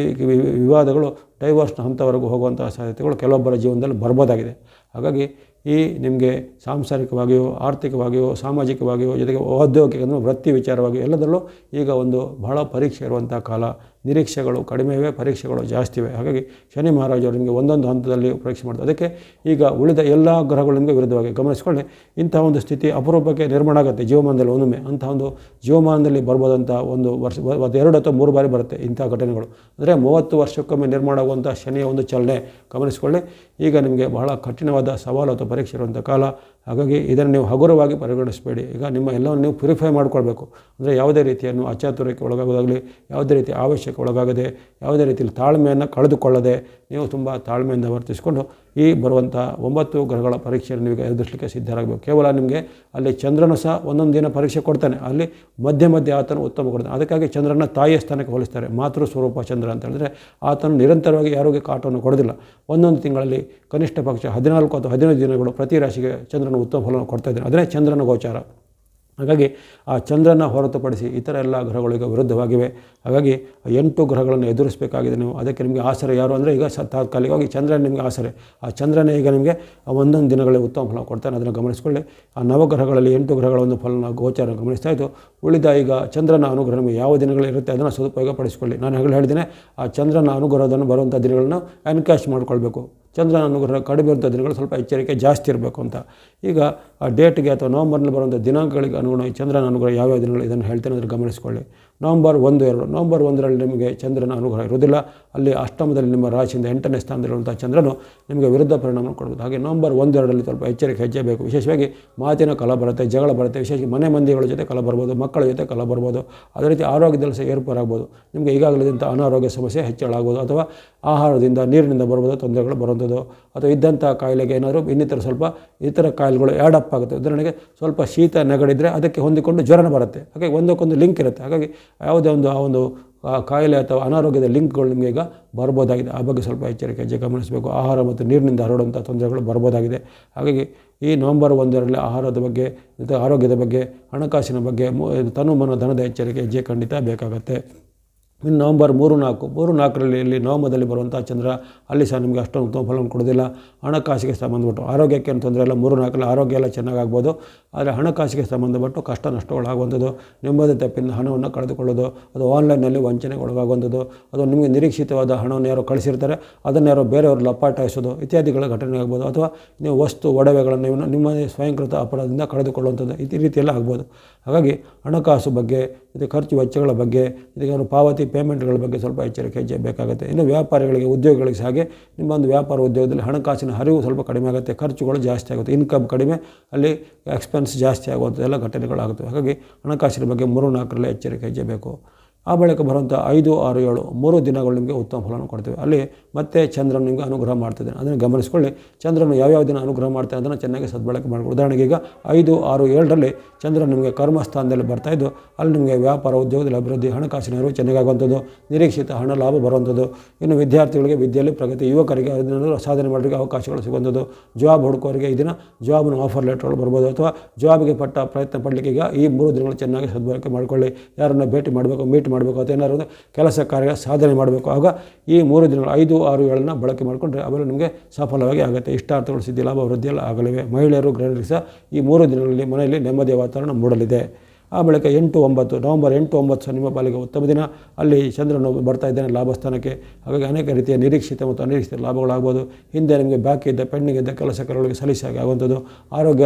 ವಿವಾದಗಳು ಡೈವರ್ಸ್ನ ಹಂತವರೆಗೂ ಹೋಗುವಂಥ ಸಾಧ್ಯತೆಗಳು ಕೆಲವೊಬ್ಬರ ಜೀವನದಲ್ಲಿ ಬರ್ಬೋದಾಗಿದೆ. ಹಾಗಾಗಿ ಈ ನಿಮಗೆ ಸಾಂಸಾರಿಕವಾಗಿಯೋ, ಆರ್ಥಿಕವಾಗಿಯೋ, ಸಾಮಾಜಿಕವಾಗಿಯೋ, ಜೊತೆಗೆ ಔದ್ಯೋಗಿಕ ವೃತ್ತಿ ವಿಚಾರವಾಗಿಯೋ ಎಲ್ಲದರಲ್ಲೂ ಈಗ ಒಂದು ಬಹಳ ಪರೀಕ್ಷೆ ಇರುವಂಥ ಕಾಲ. ನಿರೀಕ್ಷೆಗಳು ಕಡಿಮೆ ಇವೆ ಪರೀಕ್ಷೆಗಳು ಜಾಸ್ತಿ ಇವೆ ಹಾಗಾಗಿ ಶನಿ ಮಹಾರಾಜರು ನಿಮಗೆ ಒಂದೊಂದು ಹಂತದಲ್ಲಿ ಪರೀಕ್ಷೆ ಮಾಡ್ತಾರೆ. ಅದಕ್ಕೆ ಈಗ ಉಳಿದ ಎಲ್ಲ ಗ್ರಹಗಳು ವಿರುದ್ಧವಾಗಿ ಗಮನಿಸಿಕೊಳ್ಳಿ. ಇಂಥ ಒಂದು ಸ್ಥಿತಿ ಅಪರೂಪಕ್ಕೆ ನಿರ್ಮಾಣ ಆಗುತ್ತೆ ಜೀವಮಾನದಲ್ಲಿ ಒಂದೊಮ್ಮೆ ಅಂಥ ಒಂದು ಜೀವಮಾನದಲ್ಲಿ ಬರ್ಬೋದಂಥ ಒಂದು ವರ್ಷ ಎರಡು ಅಥವಾ ಮೂರು ಬಾರಿ ಬರುತ್ತೆ ಇಂಥ ಘಟನೆಗಳು. ಅಂದರೆ ಮೂವತ್ತು ವರ್ಷಕ್ಕೊಮ್ಮೆ ನಿರ್ಮಾಣ ಆಗುವಂಥ ಶನಿಯ ಒಂದು ಚಲನೆ ಗಮನಿಸಿಕೊಳ್ಳಿ. ಈಗ ನಿಮಗೆ ಬಹಳ ಕಠಿಣವಾದ ಸವಾಲು ಅಥವಾ ಪರೀಕ್ಷೆ ಇರುವಂಥ ಕಾಲ. ಹಾಗಾಗಿ ಇದನ್ನು ನೀವು ಹಗುರವಾಗಿ ಪರಿಗಣಿಸಬೇಡಿ. ಈಗ ನಿಮ್ಮ ಎಲ್ಲವನ್ನು ನೀವು ಪ್ಯೂರಿಫೈ ಮಾಡಿಕೊಳ್ಬೇಕು. ಅಂದರೆ ಯಾವುದೇ ರೀತಿಯನ್ನು ಅಚಾತುರ್ಯಕ್ಕೆ ಒಳಗಾಗೋದಾಗಲಿ, ಯಾವುದೇ ರೀತಿ ಆವೇಶಕ್ಕೆ ಒಳಗಾಗದೆ, ಯಾವುದೇ ರೀತಿಯಲ್ಲಿ ತಾಳ್ಮೆಯನ್ನು ಕಳೆದುಕೊಳ್ಳದೆ, ನೀವು ತುಂಬ ತಾಳ್ಮೆಯಿಂದ ವರ್ತಿಸಿಕೊಂಡು ಈ ಬರುವಂಥ ಒಂಬತ್ತು ಗ್ರಹಗಳ ಪರೀಕ್ಷೆಯನ್ನು ನೀವು ಎದುರಿಸಲಿಕ್ಕೆ ಸಿದ್ಧರಾಗಬೇಕು. ಕೇವಲ ನಿಮಗೆ ಅಲ್ಲಿ ಚಂದ್ರನು ಸಹ ಒಂದೊಂದು ದಿನ ಪರೀಕ್ಷೆ ಕೊಡ್ತಾನೆ. ಅಲ್ಲಿ ಮಧ್ಯೆ ಮಧ್ಯೆ ಆತನು ಉತ್ತಮ ಕೊಡ್ತಾನೆ ಅದಕ್ಕಾಗಿ ಚಂದ್ರನ ತಾಯಿಯ ಸ್ಥಾನಕ್ಕೆ ಹೋಲಿಸ್ತಾರೆ. ಮಾತೃ ಸ್ವರೂಪ ಚಂದ್ರ ಅಂತ ಹೇಳಿದ್ರೆ ಆತನು ನಿರಂತರವಾಗಿ ಯಾರಿಗೆ ಕಾಟವನ್ನು ಕೊಡೋದಿಲ್ಲ. ಒಂದೊಂದು ತಿಂಗಳಲ್ಲಿ ಕನಿಷ್ಠ ಪಕ್ಷ ಹದಿನಾಲ್ಕು ಅಥವಾ ಹದಿನೈದು ದಿನಗಳು ಪ್ರತಿ ರಾಶಿಗೆ ಚಂದ್ರನ ಉತ್ತಮ ಫಲವನ್ನು ಕೊಡ್ತಾ ಇದ್ದಾನೆ. ಅದೇ ಚಂದ್ರನ ಗೋಚಾರ. ಹಾಗಾಗಿ ಆ ಚಂದ್ರನ ಹೊರತುಪಡಿಸಿ ಇತರ ಎಲ್ಲ ಗ್ರಹಗಳಿಗೆ ವಿರುದ್ಧವಾಗಿವೆ. ಹಾಗಾಗಿ ಎಂಟು ಗ್ರಹಗಳನ್ನು ಎದುರಿಸಬೇಕಾಗಿದೆ ನೀವು. ಅದಕ್ಕೆ ನಿಮಗೆ ಆಸರೆ ಯಾರು ಅಂದರೆ ಈಗ ತಾತ್ಕಾಲಿಕವಾಗಿ ಚಂದ್ರನ ನಿಮಗೆ ಆಸರೆ. ಆ ಚಂದ್ರನೇ ಈಗ ನಿಮಗೆ ಒಂದೊಂದು ದಿನಗಳಲ್ಲಿ ಉತ್ತಮ ಫಲ ಕೊಡ್ತಾನೆ. ಅದನ್ನು ಗಮನಿಸಿಕೊಳ್ಳಿ. ಆ ನವಗ್ರಹಗಳಲ್ಲಿ ಎಂಟು ಗ್ರಹಗಳ ಒಂದು ಫಲನ ಗೋಚಾರ ಗಮನಿಸ್ತಾ ಇತ್ತು. ಉಳಿದ ಈಗ ಚಂದ್ರನ ಅನುಗ್ರಹ ನಿಮಗೆ ಯಾವ ದಿನಗಳಿರುತ್ತೆ ಅದನ್ನು ಸದುಪಯೋಗ ಪಡಿಸಿಕೊಳ್ಳಿ ನಾನು ಹೇಗೆ ಹೇಳಿದ್ದೇನೆ, ಆ ಚಂದ್ರನ ಅನುಗ್ರಹದನ್ನು ಬರುವಂಥ ದಿನಗಳನ್ನು ಎನ್ಕ್ಯಾಶ್ ಮಾಡಿಕೊಳ್ಬೇಕು. ಚಂದ್ರನ ಅನುಗ್ರಹ ಕಡಿಮೆ ಇರುವಂಥ ದಿನಗಳು ಸ್ವಲ್ಪ ಎಚ್ಚರಿಕೆ ಜಾಸ್ತಿ ಇರಬೇಕು ಅಂತ. ಈಗ ಆ ಡೇಟ್ಗೆ ಅಥವಾ ನವಂಬರ್ನಲ್ಲಿ ಬರುವಂಥ ದಿನಾಂಕಗಳಿಗೆ ಅನುಗುಣವಾಗಿ ಚಂದ್ರನ ಅನುಗ್ರಹ ಯಾವ್ಯಾವ ದಿನಗಳು ಇದನ್ನು ಹೇಳ್ತೇನೆ ಅದನ್ನು ಗಮನಿಸಿಕೊಳ್ಳಿ. ನವಂಬರ್ ಒಂದು ಎರಡು, ನವಂಬರ್ ಒಂದರಲ್ಲಿ ನಿಮಗೆ ಚಂದ್ರನ ಅನುಗ್ರಹ ಇರುವುದಿಲ್ಲ. ಅಲ್ಲಿ ಅಷ್ಟಮದಲ್ಲಿ ನಿಮ್ಮ ರಾಶಿಯಿಂದ ಎಂಟನೇ ಸ್ಥಾನದಲ್ಲಿರುವಂಥ ಚಂದ್ರನು ನಿಮಗೆ ವಿರುದ್ಧ ಪರಿಣಾಮ ಕೊಡಬಹುದು ಹಾಗೆ ನವಂಬರ್ ಒಂದೆರಡರಲ್ಲಿ ಸ್ವಲ್ಪ ಎಚ್ಚರಿಕೆ ಹೆಜ್ಜೆ ಬೇಕು ವಿಶೇಷವಾಗಿ ಮಾತಿನ ಕಲ ಬರುತ್ತೆ, ಜಗಳ ಬರುತ್ತೆ. ವಿಶೇಷವಾಗಿ ಮನೆ ಮಂದಿಗಳ ಜೊತೆ ಕಲ ಬರ್ಬೋದು, ಮಕ್ಕಳ ಜೊತೆ ಕಲ ಬರ್ಬೋದು. ಅದೇ ರೀತಿ ಆರೋಗ್ಯದಲ್ಲಿ ಸಹ ಏರ್ಪಾರಾಗ್ಬೋದು ನಿಮಗೆ ಈಗಾಗಲೇದಂಥ ಅನಾರೋಗ್ಯ ಸಮಸ್ಯೆ ಹೆಚ್ಚಳಾಗ್ಬೋದು ಅಥವಾ ಆಹಾರದಿಂದ ನೀರಿನಿಂದ ಬರ್ಬೋದು ತೊಂದರೆಗಳು ಬರುವಂಥದ್ದು. ಅಥವಾ ಇದ್ದಂಥ ಕಾಯಿಲೆಗೆ ಏನಾದರೂ ಇನ್ನಿತರ ಸ್ವಲ್ಪ ಇತರ ಕಾಯಿಲೆಗಳು ಆ್ಯಡ್ ಅಪ್ ಆಗುತ್ತೆ. ಉದಾಹರಣೆಗೆ ಸ್ವಲ್ಪ ಶೀತ ನೆಗಡಿದ್ರೆ ಅದಕ್ಕೆ ಹೊಂದಿಕೊಂಡು ಜ್ವರನ ಬರುತ್ತೆ. ಹಾಗಾಗಿ ಒಂದಕ್ಕೊಂದು ಲಿಂಕ್ ಇರುತ್ತೆ. ಹಾಗಾಗಿ ಯಾವುದೇ ಒಂದು ಆ ಒಂದು ಕಾಯಿಲೆ ಅಥವಾ ಅನಾರೋಗ್ಯದ ಲಿಂಕ್ಗಳು ನಿಮಗೆ ಈಗ ಬರ್ಬೋದಾಗಿದೆ. ಆ ಬಗ್ಗೆ ಸ್ವಲ್ಪ ಎಚ್ಚರಿಕೆ ಗಮನಿಸಬೇಕು. ಆಹಾರ ಮತ್ತು ನೀರಿನಿಂದ ಹರಡುವಂಥ ತೊಂದರೆಗಳು ಬರ್ಬೋದಾಗಿದೆ. ಹಾಗಾಗಿ ಈ ನವಂಬರ್ ಒಂದರಲ್ಲಿ ಆಹಾರದ ಬಗ್ಗೆ, ಆರೋಗ್ಯದ ಬಗ್ಗೆ, ಹಣಕಾಸಿನ ಬಗ್ಗೆ ತನು ಮನ ಧನದ ಎಚ್ಚರಿಕೆ ಹೆಜ್ಜೆ ಖಂಡಿತ ಬೇಕಾಗತ್ತೆ. ಇನ್ನು ನವಂಬರ್ ಮೂರು ನಾಲ್ಕು, ಮೂರು ನಾಲ್ಕರಲ್ಲಿ ಇಲ್ಲಿ ನವಂಬರ್ದಲ್ಲಿ ಬರುವಂಥ ಚಂದ್ರ, ಅಲ್ಲಿ ಸಹ ನಿಮಗೆ ಅಷ್ಟೊಂದು ಉತ್ತಮ ಫಲವನ್ನು ಕೊಡೋದಿಲ್ಲ ಹಣಕಾಸಿಗೆ ಸಂಬಂಧಪಟ್ಟು ಆರೋಗ್ಯಕ್ಕೆ ಏನು ತೊಂದರೆ ಇಲ್ಲ. ಮೂರು ನಾಲ್ಕರಲ್ಲಿ ಆರೋಗ್ಯ ಎಲ್ಲ ಚೆನ್ನಾಗಾಗ್ಬೋದು. ಆದರೆ ಹಣಕಾಸಿಗೆ ಸಂಬಂಧಪಟ್ಟು ಕಷ್ಟ ನಷ್ಟಗಳಾಗುವಂಥದ್ದು. ನೆಮ್ಮದಿ ತಪ್ಪಿಂದ ಹಣವನ್ನು ಕಳೆದುಕೊಳ್ಳೋದು, ಅದು ಆನ್ಲೈನಲ್ಲಿ ವಂಚನೆಗೆ ಒಳಗಾಗುವಂಥದ್ದು ಅದು ನಿಮಗೆ ನಿರೀಕ್ಷಿತವಾದ ಹಣವನ್ನು ಯಾರೋ ಕಳಿಸಿರ್ತಾರೆ, ಅದನ್ನು ಯಾರೋ ಬೇರೆಯವರು ಲಪಾಟಾಯಿಸೋದು ಇತ್ಯಾದಿಗಳ ಘಟನೆ ಆಗ್ಬೋದು ಅಥವಾ ನೀವು ವಸ್ತು, ಒಡವೆಗಳನ್ನು ನಿಮ್ಮ ಸ್ವಯಂಕೃತ ಅಪರಾಧದಿಂದ ಕಳೆದುಕೊಳ್ಳುವಂಥದ್ದು ಈ ರೀತಿಯೆಲ್ಲ ಆಗ್ಬೋದು. ಹಾಗಾಗಿ ಹಣಕಾಸು ಬಗ್ಗೆ ಮತ್ತು ಖರ್ಚು ವೆಚ್ಚಗಳ ಬಗ್ಗೆ ಇದಕ್ಕೆ ಪಾವತಿ ಪೇಮೆಂಟ್ಗಳ ಬಗ್ಗೆ ಸ್ವಲ್ಪ ಎಚ್ಚರಿಕೆ ಹೆಜ್ಜೆ ಬೇಕಾಗುತ್ತೆ. ಇನ್ನು ವ್ಯಾಪಾರಿಗಳಿಗೆ, ಉದ್ಯೋಗಗಳಿಗೆ ಹಾಗೆ ನಿಮ್ಮ ಒಂದು ವ್ಯಾಪಾರ ಉದ್ಯೋಗದಲ್ಲಿ ಹಣಕಾಸಿನ ಹರಿವು ಸ್ವಲ್ಪ ಕಡಿಮೆ ಆಗುತ್ತೆ. ಖರ್ಚುಗಳು ಜಾಸ್ತಿ ಆಗುತ್ತೆ. ಇನ್ಕಮ್ ಕಡಿಮೆ, ಅಲ್ಲಿ ಎಕ್ಸ್ಪೆನ್ಸ್ ಜಾಸ್ತಿ ಆಗುವಂಥ ಎಲ್ಲ ಘಟನೆಗಳಾಗುತ್ತವೆ ಹಾಗಾಗಿ ಹಣಕಾಸಿನ ಬಗ್ಗೆ ಮೂರು ನಾಲ್ಕರಲ್ಲಿ ಎಚ್ಚರಿಕೆ ಬೇಕು. ಆ ಬಳಿಕ ಬರುವಂಥ ಐದು, ಆರು, ಏಳು, ಮೂರು ದಿನಗಳು ನಿಮಗೆ ಉತ್ತಮ ಫಲವನ್ನು ಕೊಡ್ತೇವೆ. ಅಲ್ಲಿ ಮತ್ತೆ ಚಂದ್ರನು ನಿಮಗೆ ಅನುಗ್ರಹ ಮಾಡ್ತಿದ್ದಾನೆ ಅದನ್ನು ಗಮನಿಸ್ಕೊಳ್ಳಿ. ಚಂದ್ರನು ಯಾವ್ಯಾವ ದಿನ ಅನುಗ್ರಹ ಮಾಡ್ತಾನೆ ಅದನ್ನು ಚೆನ್ನಾಗಿ ಸದ್ಬಳಕೆ ಮಾಡ್ಕೊಳ್ಳಿ. ಉದಾಹರಣೆಗೆ ಈಗ ಐದು, ಆರು, ಏಳರಲ್ಲಿ ಚಂದ್ರ ನಿಮಗೆ ಕರ್ಮಸ್ಥಾನದಲ್ಲಿ ಬರ್ತಾ ಇದ್ದು, ಅಲ್ಲಿ ನಿಮಗೆ ವ್ಯಾಪಾರ, ಉದ್ಯೋಗದಲ್ಲಿ ಅಭಿವೃದ್ಧಿ, ಹಣಕಾಸಿನ ನೆರವು ಚೆನ್ನಾಗಾಗುವಂಥದ್ದು ನಿರೀಕ್ಷಿತ ಹಣ ಲಾಭ ಬರುವಂಥದ್ದು, ಇನ್ನು ವಿದ್ಯಾರ್ಥಿಗಳಿಗೆ ವಿದ್ಯೆಯಲ್ಲಿ ಪ್ರಗತಿ, ಯುವಕರಿಗೆ ಅದನ್ನು ಸಾಧನೆ ಮಾಡಲಿಕ್ಕೆ ಅವಕಾಶಗಳು ಸಿಗುವಂಥದ್ದು ಜಾಬ್ ಹುಡುಕೋರಿಗೆ ಈ ದಿನ ಜಾಬ್ನ ಆಫರ್ ಲೆಟರ್ಗಳು ಬರ್ಬೋದು. ಅಥವಾ ಜಾಬ್ಗೆ ಪಟ್ಟ ಪ್ರಯತ್ನ ಪಡಲಿಕ್ಕೆ ಈಗ ಈ ಮೂರು ದಿನಗಳು ಚೆನ್ನಾಗಿ ಸದ್ಬಳಕೆ ಮಾಡಿಕೊಳ್ಳಿ. ಯಾರನ್ನು ಭೇಟಿ ಮಾಡಬೇಕು ಮೀಟ್ ಮಾಡಬೇಕು ಅಥವಾ ಏನಾದ್ರು ಒಂದು ಕೆಲಸ ಕಾರ್ಯ ಸಾಧನೆ ಮಾಡಬೇಕು. ಆಗ ಈ ಮೂರು ದಿನಗಳು ಐದು, ಆರು, ಏಳನ್ನ ಬಳಕೆ ಮಾಡಿಕೊಂಡ್ರೆ ಆಮೇಲೆ ನಿಮಗೆ ಸಫಲವಾಗಿ ಆಗುತ್ತೆ. ಇಷ್ಟಾರ್ಥಗಳು ಸಿದ್ಧಿ, ಲಾಭ, ವೃದ್ಧಿ ಎಲ್ಲ ಆಗಲಿವೆ. ಮಹಿಳೆಯರು, ಗೃಹಿಣಿಯರು ಸಹ ಈ ಮೂರು ದಿನಗಳಲ್ಲಿ ಮನೆಯಲ್ಲಿ ನೆಮ್ಮದಿಯ ವಾತಾವರಣ ಮೂಡಲಿದೆ. ಆ ಬಳಿಕ ಎಂಟು ಒಂಬತ್ತು, ನವಂಬರ್ ಎಂಟು ಒಂಬತ್ತು ನಿಮ್ಮ ಪಾಲಿಗೆ ಉತ್ತಮ ದಿನ. ಅಲ್ಲಿ ಚಂದ್ರನು ಬರ್ತಾ ಇದ್ದಾನೆ ಲಾಭಸ್ಥಾನಕ್ಕೆ ಹಾಗಾಗಿ ಅನೇಕ ರೀತಿಯ ನಿರೀಕ್ಷಿತ ಮತ್ತು ಅನಿರೀಕ್ಷಿತ ಲಾಭಗಳಾಗ್ಬೋದು ಹಿಂದೆ ನಿಮಗೆ ಬಾಕಿ ಇದ್ದ, ಪೆಂಡಿಂಗ್ ಇದ್ದ ಕೆಲಸ ಕಾರ್ಯಗಳಿಗೆ ಸಲೀಸಾಗಿ ಆಗುವಂಥದ್ದು. ಆರೋಗ್ಯ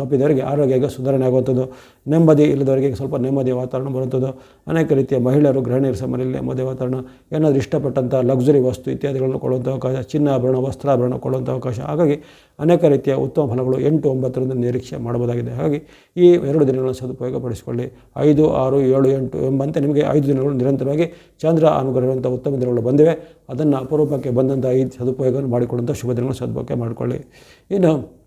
ತಪ್ಪಿದವರಿಗೆ ಆರೋಗ್ಯ ಸುಧಾರಣೆ ಆಗುವಂಥದ್ದು. ನೆಮ್ಮದಿ ಇಲ್ಲದವರಿಗೆ ಸ್ವಲ್ಪ ನೆಮ್ಮದಿಯ ವಾತಾವರಣ ಬರುವಂಥದ್ದು. ಅನೇಕ ರೀತಿಯ ಮಹಿಳೆಯರು, ಗೃಹಿಣಿಯರ ಸಮಯದಲ್ಲಿ ನೆಮ್ಮದಿ ನೆಮ್ಮದಿಯ ವಾತಾವರಣ. ಏನಾದರೂ ಇಷ್ಟಪಟ್ಟಂಥ ಲಕ್ಸುರಿ ವಸ್ತು ಇತ್ಯಾದಿಗಳನ್ನು ಕೊಡುವಂಥ ಅವಕಾಶ, ಚಿನ್ನಾಭರಣ, ವಸ್ತ್ರಾಭರಣ ಕೊಡುವಂಥ ಅವಕಾಶ. ಹಾಗಾಗಿ ಅನೇಕ ರೀತಿಯ ಉತ್ತಮ ಫಲಗಳು ಎಂಟು ಒಂಬತ್ತರಿಂದ ನಿರೀಕ್ಷೆ ಮಾಡಬಹುದಾಗಿದೆ. ಹಾಗಾಗಿ ಈ ಎರಡು ದಿನಗಳನ್ನು ಸದುಪಯೋಗಪಡಿಸಿಕೊಳ್ಳಿ. ಐದು, ಆರು, ಏಳು, ಎಂಟು ಎಂಬಂತೆ ನಿಮಗೆ ಐದು ದಿನಗಳು ನಿರಂತರವಾಗಿ ಚಂದ್ರ ಅನುಗ್ರಹಿರುವಂಥ ಉತ್ತಮ ದಿನಗಳು ಬಂದಿವೆ. ಅದನ್ನು ಅಪರೂಪಕ್ಕೆ ಬಂದಂಥ ಐದು ಸದುಪಯೋಗವನ್ನು ಮಾಡಿಕೊಳ್ಳುವಂಥ ಶುಭ ದಿನಗಳನ್ನು ಸದುಪಯೋಗ ಮಾಡಿಕೊಳ್ಳಿ. ಇನ್ನು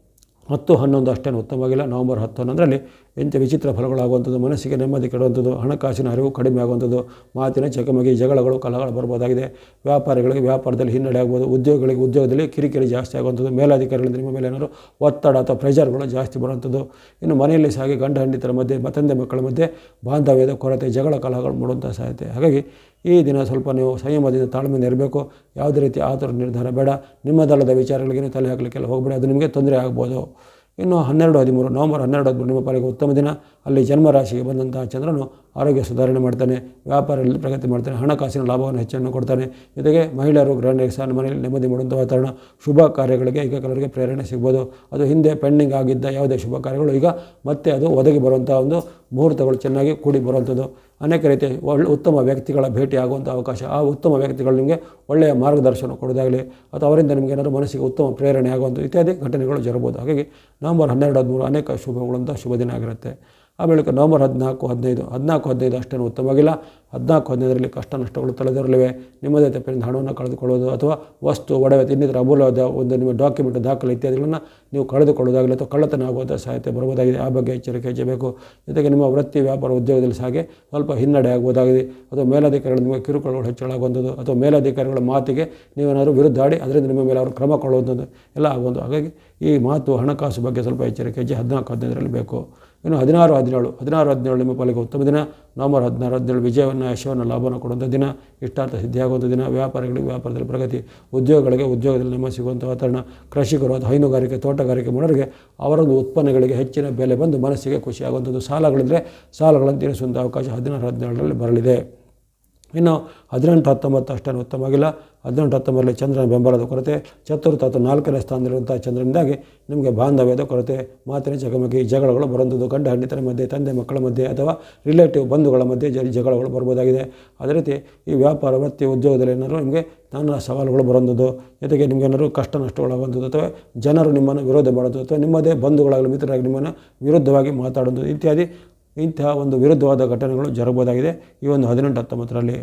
ಹತ್ತು, ಹನ್ನೊಂದು ಅಷ್ಟೇನು ಉತ್ತಮವಾಗಿಲ್ಲ. ನವಂಬರ್ ಹತ್ತು ಹನ್ನೊಂದರಲ್ಲಿ ಎಂಥ ವಿಚಿತ್ರ ಫಲಗಳಾಗುವಂಥದ್ದು, ಮನಸ್ಸಿಗೆ ನೆಮ್ಮದಿ ಕೆಡುವಂಥದ್ದು, ಹಣಕಾಸಿನ ಅರಿವು ಕಡಿಮೆ ಆಗುವಂಥದ್ದು, ಮಾತಿನ ಚಕಮಕಿ, ಜಗಳಗಳು, ಕಲಹಗಳು ಬರ್ಬೋದಾಗಿದೆ ವ್ಯಾಪಾರಿಗಳಿಗೆ ವ್ಯಾಪಾರದಲ್ಲಿ ಹಿನ್ನಡೆ ಆಗ್ಬೋದು, ಉದ್ಯೋಗಗಳಿಗೆ ಉದ್ಯೋಗದಲ್ಲಿ ಕಿರಿಕಿರಿ ಜಾಸ್ತಿ ಆಗುವಂಥದ್ದು, ಮೇಲಾಧಿಕಾರಿಗಳಿಂದ ನಿಮ್ಮ ಮೇಲೆ ಏನಾದರೂ ಒತ್ತಡ ಅಥವಾ ಪ್ರೆಷರ್ಗಳು ಜಾಸ್ತಿ ಬರುವಂಥದ್ದು. ಇನ್ನು ಮನೆಯಲ್ಲಿ ಸಾಗಿ ಗಂಡ ಹೆಂಡಿತರ ಮಧ್ಯೆ ಮತ್ತಂದೆ ಮಕ್ಕಳ ಮಧ್ಯೆ ಬಾಂಧವ್ಯದ ಕೊರತೆ, ಜಗಳ, ಕಲಹಗಳು ಮೂಡುವಂಥ ಸಾಧ್ಯತೆ. ಹಾಗಾಗಿ ಈ ದಿನ ಸ್ವಲ್ಪ ನೀವು ಸಂಯಮದಿಂದ ತಾಳ್ಮೆಯಿಂದ ಇರಬೇಕು. ಯಾವುದೇ ರೀತಿ ಆತುರ ನಿರ್ಧಾರ ಬೇಡ. ನಿಮ್ಮದಲ್ಲದ ವಿಚಾರಗಳಿಗೆ ನೀವು ತಲೆ ಹಾಕಲಿಕ್ಕೆಲ್ಲ ಹೋಗಬೇಡಿ. ಅದು ನಿಮಗೆ ತೊಂದರೆ ಆಗ್ಬೋದು. ಇನ್ನು ಹನ್ನೆರಡು ಹದಿಮೂರು ನವಂಬರ್ ಹನ್ನೆರಡು ಹದಿಮೂರು ನಿಮ್ಮ ಪಾಲಿಗೆ ಉತ್ತಮ ದಿನ. ಅಲ್ಲಿ ಜನ್ಮರಾಶಿಗೆ ಬಂದಂತಹ ಚಂದ್ರನು ಆರೋಗ್ಯ ಸುಧಾರಣೆ ಮಾಡ್ತಾನೆ, ವ್ಯಾಪಾರದಲ್ಲಿ ಪ್ರಗತಿ ಮಾಡ್ತಾನೆ, ಹಣಕಾಸಿನ ಲಾಭವನ್ನು ಹೆಚ್ಚನ್ನು ಕೊಡ್ತಾನೆ. ಜೊತೆಗೆ ಮಹಿಳೆಯರು ಸಹ ಮನೆಯಲ್ಲಿ ನೆಮ್ಮದಿ ಮಾಡುವಂಥ ವಾತಾವರಣ, ಶುಭ ಕಾರ್ಯಗಳಿಗೆ ಈಗ ಕೆಲವರಿಗೆ ಪ್ರೇರಣೆ ಸಿಗ್ಬೋದು. ಅದು ಹಿಂದೆ ಪೆಂಡಿಂಗ್ ಆಗಿದ್ದ ಯಾವುದೇ ಶುಭ ಕಾರ್ಯಗಳು ಈಗ ಮತ್ತೆ ಅದು ಒದಗಿ ಬರುವಂಥ ಒಂದು ಮುಹೂರ್ತಗಳು ಚೆನ್ನಾಗಿ ಕೂಡಿ ಬರುವಂಥದ್ದು. ಅನೇಕ ರೀತಿಯ ಒಳ್ಳೆ ಉತ್ತಮ ವ್ಯಕ್ತಿಗಳ ಭೇಟಿ ಆಗುವಂಥ ಅವಕಾಶ, ಆ ಉತ್ತಮ ವ್ಯಕ್ತಿಗಳು ನಿಮಗೆ ಒಳ್ಳೆಯ ಮಾರ್ಗದರ್ಶನ ಕೊಡೋದಾಗಲಿ ಅಥವಾ ಅವರಿಂದ ನಿಮಗೆ ಏನಾದರೂ ಮನಸ್ಸಿಗೆ ಉತ್ತಮ ಪ್ರೇರಣೆ ಆಗುವಂಥ ಇತ್ಯಾದಿ ಘಟನೆಗಳು ಜರಬಹುದು ಹಾಗಾಗಿ ನವಂಬರ್ ಹನ್ನೆರಡು ಹದಿಮೂರು ಅನೇಕ ಶುಭಗಳಂಥ ಶುಭ ದಿನ ಆಗಿರುತ್ತೆ. ಆ ಬಳಿಕ ನವಂಬರ್ ಹದಿನಾಲ್ಕು, ಹದಿನೈದು ಹದಿನಾಲ್ಕು, ಹದಿನೈದು ಅಷ್ಟೇನು ಉತ್ತಮವಾಗಿಲ್ಲ. ಹದಿನಾಲ್ಕು, ಹದಿನೈದರಲ್ಲಿ ಕಷ್ಟ ನಷ್ಟಗಳು ತಲೆದೊರಲಿವೆ. ನಿಮ್ಮದೇ ತಪ್ಪಿನಿಂದ ಹಣವನ್ನು ಕಳೆದುಕೊಳ್ಳೋದು ಅಥವಾ ವಸ್ತು, ಒಡವೆ, ಇನ್ನಿತರ ಅಮೂಲ್ಯವಾದ ಒಂದು ನಿಮ್ಮ ಡಾಕ್ಯುಮೆಂಟ್ ದಾಖಲೆ ಇತ್ಯಾದಿಗಳನ್ನು ನೀವು ಕಳೆದುಕೊಳ್ಳೋದಾಗಲಿ ಅಥವಾ ಕಳ್ಳತನ ಆಗುವಂಥ ಸಾಧ್ಯತೆ ಬರುವುದಾಗಿದೆ ಆ ಬಗ್ಗೆ ಎಚ್ಚರಿಕೆ ಹೆಚ್ಚಬೇಕು ಜೊತೆಗೆ ನಿಮ್ಮ ವೃತ್ತಿ ವ್ಯಾಪಾರ ಉದ್ಯೋಗದಲ್ಲಿ ಸಾಗೆ ಸ್ವಲ್ಪ ಹಿನ್ನಡೆ ಆಗುವುದಾಗಿದೆ ಅಥವಾ ಮೇಲಾಧಿಕಾರಿಗಳು ನಿಮಗೆ ಕಿರುಕುಳಗಳು ಹೆಚ್ಚಳಾಗುವಂಥದ್ದು ಅಥವಾ ಮೇಲಾಧಿಕಾರಿಗಳ ಮಾತಿಗೆ ನೀವೇನಾದರೂ ವಿರುದ್ಧಾಡಿ ಅದರಿಂದ ನಿಮ್ಮ ಮೇಲೆ ಅವರು ಕ್ರಮ ಕೊಳ್ಳುವಂಥದ್ದು ಎಲ್ಲ ಆಗುವಂಥದ್ದು. ಹಾಗಾಗಿ ಈ ಮಾತು ಹಣಕಾಸು ಬಗ್ಗೆ ಸ್ವಲ್ಪ ಎಚ್ಚರಿಕೆ ಹೆಚ್ಚಿ ಹದಿನಾಲ್ಕು, ಹದಿನೈದರಲ್ಲಿ ಬೇಕು. ಇನ್ನು ಹದಿನಾರು ಹದಿನೇಳು ಹದಿನಾರು ಹದಿನೇಳು ನಿಮ್ಮ ಪಾಲಿಗೆ ಉತ್ತಮ ದಿನ. ನವಂಬರ್ ಹದಿನಾರು ಹದಿನೇಳು ವಿಜಯವನ್ನು, ಯಶವನ್ನು, ಲಾಭವನ್ನು ಕೊಡುವಂಥ ದಿನ. ಇಷ್ಟಾರ್ಥ ಸಿದ್ಧಿಯಾಗುವಂಥ ದಿನ. ವ್ಯಾಪಾರಿಗಳಿಗೆ ವ್ಯಾಪಾರದಲ್ಲಿ ಪ್ರಗತಿ. ಉದ್ಯೋಗಗಳಿಗೆ ಉದ್ಯೋಗದಲ್ಲಿ ನೆಮ್ಮದಿ ಸಿಗುವಂಥ ವಾತಾವರಣ. ಕೃಷಿಕರು ಅಥವಾ ಹೈನುಗಾರಿಕೆ, ತೋಟಗಾರಿಕೆ, ಮಾಡೋರಿಗೆ ಅವರೊಂದು ಉತ್ಪನ್ನಗಳಿಗೆ ಹೆಚ್ಚಿನ ಬೆಲೆ ಬಂದು ಮನಸ್ಸಿಗೆ ಖುಷಿಯಾಗುವಂಥದ್ದು ಸಾಲಗಳಿದ್ದರೆ ಸಾಲಗಳನ್ನು ತೀರಿಸುವಂಥ ಅವಕಾಶ ಹದಿನಾರು ಹದಿನೇಳರಲ್ಲಿ ಬರಲಿದೆ. ಇನ್ನು ಹದಿನೆಂಟು, ಹತ್ತೊಂಬತ್ತು ಅಷ್ಟೇನು ಉತ್ತಮವಾಗಿಲ್ಲ ಹದಿನೆಂಟು, ಹತ್ತೊಂಬತ್ತರಲ್ಲಿ ಚಂದ್ರನ ಬೆಂಬಲದ ಕೊರತೆ, ಚತುರ್ಥ ಅಥವಾ ನಾಲ್ಕನೇ ಸ್ಥಾನದಲ್ಲಿರುವಂಥ ಚಂದ್ರನಿಂದಾಗಿ ನಿಮಗೆ ಬಾಂಧವ್ಯದ ಕೊರತೆ, ಮಾತಿನ ಜಗಮಗಿ ಜಗಳಗಳು ಬರುವಂಥದ್ದು ಗಂಡ ಹೆಂಡತಿರ ಮಧ್ಯೆ, ತಂದೆ, ಮಕ್ಕಳ ಮಧ್ಯೆ ಅಥವಾ ರಿಲೇಟಿವ್ ಬಂಧುಗಳ ಮಧ್ಯೆ ಜಗಳಗಳು ಬರ್ಬೋದಾಗಿದೆ ಅದೇ ರೀತಿ ಈ ವ್ಯಾಪಾರ, ವೃತ್ತಿ, ಉದ್ಯೋಗದಲ್ಲಿ ಏನಾದರೂ ನಿಮಗೆ ನಾನಾ ಸವಾಲುಗಳು ಬರುವಂಥದ್ದು. ಜೊತೆಗೆ ನಿಮಗೆ ಏನಾದರೂ ಕಷ್ಟ ನಷ್ಟಗಳಾಗುವಂಥದ್ದು ಅಥವಾ ಜನರು ನಿಮ್ಮನ್ನು ವಿರೋಧ ಮಾಡೋದು ಅಥವಾ ನಿಮ್ಮದೇ ಬಂಧುಗಳಾಗಲಿ, ಮಿತ್ರರಾಗಲಿ ನಿಮ್ಮನ್ನು ವಿರುದ್ಧವಾಗಿ ಮಾತಾಡೋದು ಇತ್ಯಾದಿ ಇಂತಹ ಒಂದು ವಿರುದ್ಧವಾದ ಘಟನೆಗಳು ಜರಬಹುದಾಗಿದೆ ಈ ಒಂದು ಹದಿನೆಂಟು, ಹತ್ತೊಂಬತ್ತರಲ್ಲಿ.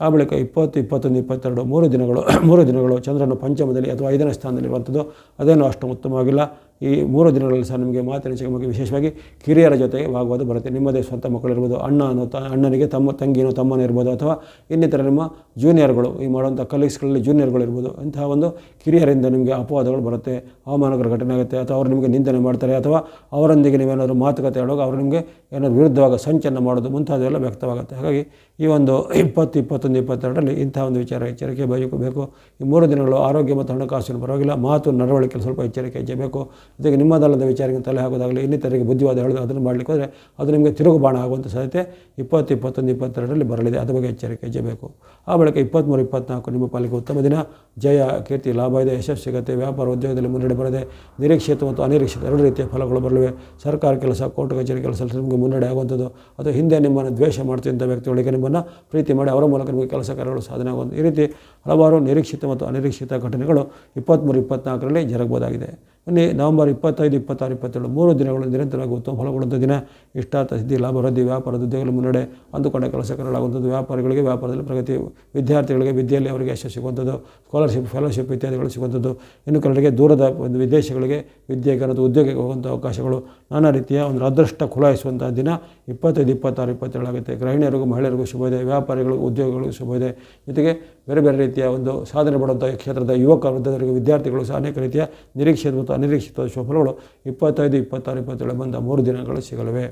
ಆ ಬಳಿಕ ಇಪ್ಪತ್ತು, ಇಪ್ಪತ್ತೊಂದು, ಇಪ್ಪತ್ತೆರಡು, ಮೂರು ದಿನಗಳು ಮೂರು ದಿನಗಳು ಚಂದ್ರನು ಪಂಚಮದಲ್ಲಿ ಅಥವಾ ಐದನೇ ಸ್ಥಾನದಲ್ಲಿರುವಂಥದ್ದು ಅದೇನು ಅಷ್ಟು ಉತ್ತಮವಾಗಿಲ್ಲ. ಈ ಮೂರು ದಿನಗಳಲ್ಲಿ ಸಹ ನಿಮಗೆ ಮಾತಿನ ಚಕಮಕಿ ವಿಶೇಷವಾಗಿ ಕಿರಿಯರ ಜೊತೆಗೆ ವಾಗ್ವಾದ ಬರುತ್ತೆ. ನಿಮ್ಮದೇ ಸ್ವಂತ ಮಕ್ಕಳಿರ್ಬೋದು ಅಣ್ಣ ಅನ್ನೋ ತ, ಅಣ್ಣನಿಗೆ ತಮ್ಮ ತಂಗಿನೋ ತಮ್ಮನೋ ಇರ್ಬೋದು ಅಥವಾ ಇನ್ನಿತರ ನಿಮ್ಮ ಜೂನಿಯರ್ಗಳು ಈ ಮಾಡುವಂಥ ಕಲೀಗ್ಸ್ಗಳಲ್ಲಿ ಜೂನಿಯರ್ಗಳು ಇರ್ಬೋದು. ಇಂತಹ ಒಂದು ಕಿರಿಯರಿಂದ ನಿಮಗೆ ಅಪವಾದಗಳು ಬರುತ್ತೆ, ಅವಮಾನಕರ ಘಟನೆ ಆಗುತ್ತೆ ಅಥವಾ ಅವರು ನಿಮಗೆ ನಿಂದನೆ ಮಾಡ್ತಾರೆ ಅಥವಾ ಅವರೊಂದಿಗೆ ನೀವೇನಾದರೂ ಮಾತುಕತೆ ಆಡುವಾಗ ಅವರು ನಿಮಗೆ ಏನಾದರೂ ವಿರುದ್ಧವಾಗ ಸಂಚನ ಮಾಡೋದು ಮುಂತಾದವೆಲ್ಲ ವ್ಯಕ್ತವಾಗುತ್ತೆ. ಹಾಗಾಗಿ ಈ ಒಂದು ಇಪ್ಪತ್ತು, ಇಪ್ಪತ್ತೊಂದು, ಇಪ್ಪತ್ತೆರಡರಲ್ಲಿ ಇಂಥ ಒಂದು ವಿಚಾರ ಎಚ್ಚರಿಕೆ ಬಯಕೋಬೇಕು ಬೇಕು ಈ ಮೂರು ದಿನಗಳು ಆರೋಗ್ಯ ಮತ್ತು ಹಣಕಾಸಿನ ಪರವಾಗಿಲ್ಲ, ಮಾತು ನಡವಳಿಕೆ ಸ್ವಲ್ಪ ಎಚ್ಚರಿಕೆ ಹೆಜ್ಜೆಬೇಕು ಜೊತೆಗೆ ನಿಮ್ಮದಲ್ಲದ ವಿಚಾರಕ್ಕೆ ತಲೆ ಹಾಕೋದಾಗಲಿ ಇನ್ನಿತರಿಗೆ ಬುದ್ಧಿವಾದ ಹೇಳೋದು ಅದನ್ನು ಮಾಡಲಿಕ್ಕೆ ಹೋದರೆ ಅದು ನಿಮಗೆ ತಿರುಗು ಬಾಣ ಆಗುವಂಥ ಸಾಧ್ಯತೆ ಇಪ್ಪತ್ತು ಇಪ್ಪತ್ತೊಂದು ಇಪ್ಪತ್ತೆರಡರಲ್ಲಿ ಬರಲಿದೆ. ಅದ ಬಗ್ಗೆ ಎಚ್ಚರಿಕೆ ಹೆಜ್ಜೆಬೇಕು ಆ ಬಳಿಕ ಇಪ್ಪತ್ತ್ಮೂರು ಇಪ್ಪತ್ನಾಲ್ಕು ನಿಮ್ಮ ಪಾಲಿಗೆ ಉತ್ತಮ ದಿನ. ಜಯ, ಕೀರ್ತಿ, ಲಾಭ ಇದೆ ಯಶಸ್ಸು ವ್ಯಾಪಾರ ಉದ್ಯೋಗದಲ್ಲಿ ಮುನ್ನಡೆ ಬರದೆ ನಿರೀಕ್ಷಿತ ಮತ್ತು ಅನಿರೀಕ್ಷಿತ ಎರಡು ರೀತಿಯ ಫಲಗಳು ಬರಲಿವೆ. ಸರ್ಕಾರ ಕೆಲಸ, ಕೋರ್ಟ್ ಕಚೇರಿ ಕೆಲಸ ನಿಮಗೆ ಮುನ್ನಡೆ ಆಗುವಂಥದ್ದು. ಅಥವಾ ಹಿಂದೆ ನಿಮ್ಮನ್ನು ದ್ವೇಷ ಮಾಡ್ತಿದ್ದ ವ್ಯಕ್ತಿಗಳಿಗೆ ನಿಮ್ಮನ್ನು ಪ್ರೀತಿ ಮಾಡಿ ಅವರ ಮೂಲಕ ನಿಮಗೆ ಕೆಲಸ ಕಾರ್ಯಗಳು ಸಾಧನೆ ಆಗುವಂಥ ಈ ರೀತಿ ಹಲವಾರು ನಿರೀಕ್ಷಿತ ಮತ್ತು ಅನಿರೀಕ್ಷಿತ ಘಟನೆಗಳು ಇಪ್ಪತ್ತ್ಮೂರು ಇಪ್ಪತ್ನಾಲ್ಕರಲ್ಲಿ ಜರಗಬಹುದಾಗಿದೆ. ಬನ್ನಿ, ನವಂಬರ್ ಇಪ್ಪತ್ತೈದು, ಇಪ್ಪತ್ತಾರು, ಇಪ್ಪತ್ತೇಳು, ಮೂರು ದಿನಗಳು ನಿರಂತರವಾಗಿ ಉತ್ತಮ ಫಲಗೊಳ್ಳುವಂಥ ದಿನ. ಇಷ್ಟಾರ್ಥ ಸಿದ್ಧಿ, ಲಾಭ, ವೃದ್ಧಿ, ವ್ಯಾಪಾರದ ಉದ್ಯೋಗಗಳ ಮುನ್ನಡೆ ಅಂದುಕೊಂಡ ಕೆಲಸ ಕಾರ್ಯಗಳಾಗುವಂಥದ್ದು ವ್ಯಾಪಾರಿಗಳಿಗೆ, ವ್ಯಾಪಾರದಲ್ಲಿ ಪ್ರಗತಿ, ವಿದ್ಯಾರ್ಥಿಗಳಿಗೆ, ವಿದ್ಯೆಯಲ್ಲಿ ಅವರಿಗೆ ಯಶಸ್ಸು ಸಿಗುವಂಥದ್ದು ಸ್ಕಾಲರ್ಶಿಪ್ ಫೆಲೋಶಿಪ್ ಇತ್ಯಾದಿಗಳು ಸಿಗುವಂಥದ್ದು. ಇನ್ನು ಕೆಲವರಿಗೆ ದೂರದ ಒಂದು ವಿದೇಶಗಳಿಗೆ ವಿದ್ಯೆಗೆ ಮತ್ತು ಉದ್ಯೋಗಕ್ಕೆ ಹೋಗುವಂಥ ಅವಕಾಶಗಳು, ನಾನಾ ರೀತಿಯ ಒಂದು ಅದೃಷ್ಟ ಖುಲಾಯಿಸುವಂಥ ದಿನ. ಇಪ್ಪತ್ತೈದು, ಇಪ್ಪತ್ತಾರು, ಇಪ್ಪತ್ತೇಳು ಆಗುತ್ತೆ. ಗೃಹಿಣಿಯರಿಗೂ, ಮಹಿಳೆಯರಿಗೂ ಇದೆ. ವ್ಯಾಪಾರಿಗಳಿಗೂ, ಉದ್ಯೋಗಗಳಿಗೂ ಇದೆ. ಜೊತೆಗೆ ಬೇರೆ ಬೇರೆ ರೀತಿಯ ಒಂದು ಸಾಧನೆ ಮಾಡುವಂಥ ಕ್ಷೇತ್ರದ ಯುವಕ, ವೃದ್ಧರಿಗೆ, ವಿದ್ಯಾರ್ಥಿಗಳು ಸಹ ಅನೇಕ ರೀತಿಯ ನಿರೀಕ್ಷೆ ಮತ್ತು ಅನಿರೀಕ್ಷಿತ ಶುಭಫಲಗಳು ಇಪ್ಪತ್ತೈದು ಇಪ್ಪತ್ತಾರು ಇಪ್ಪತ್ತೇಳು ಬಂದ ಮೂರು ದಿನಗಳು ಸಿಗಲಿವೆ.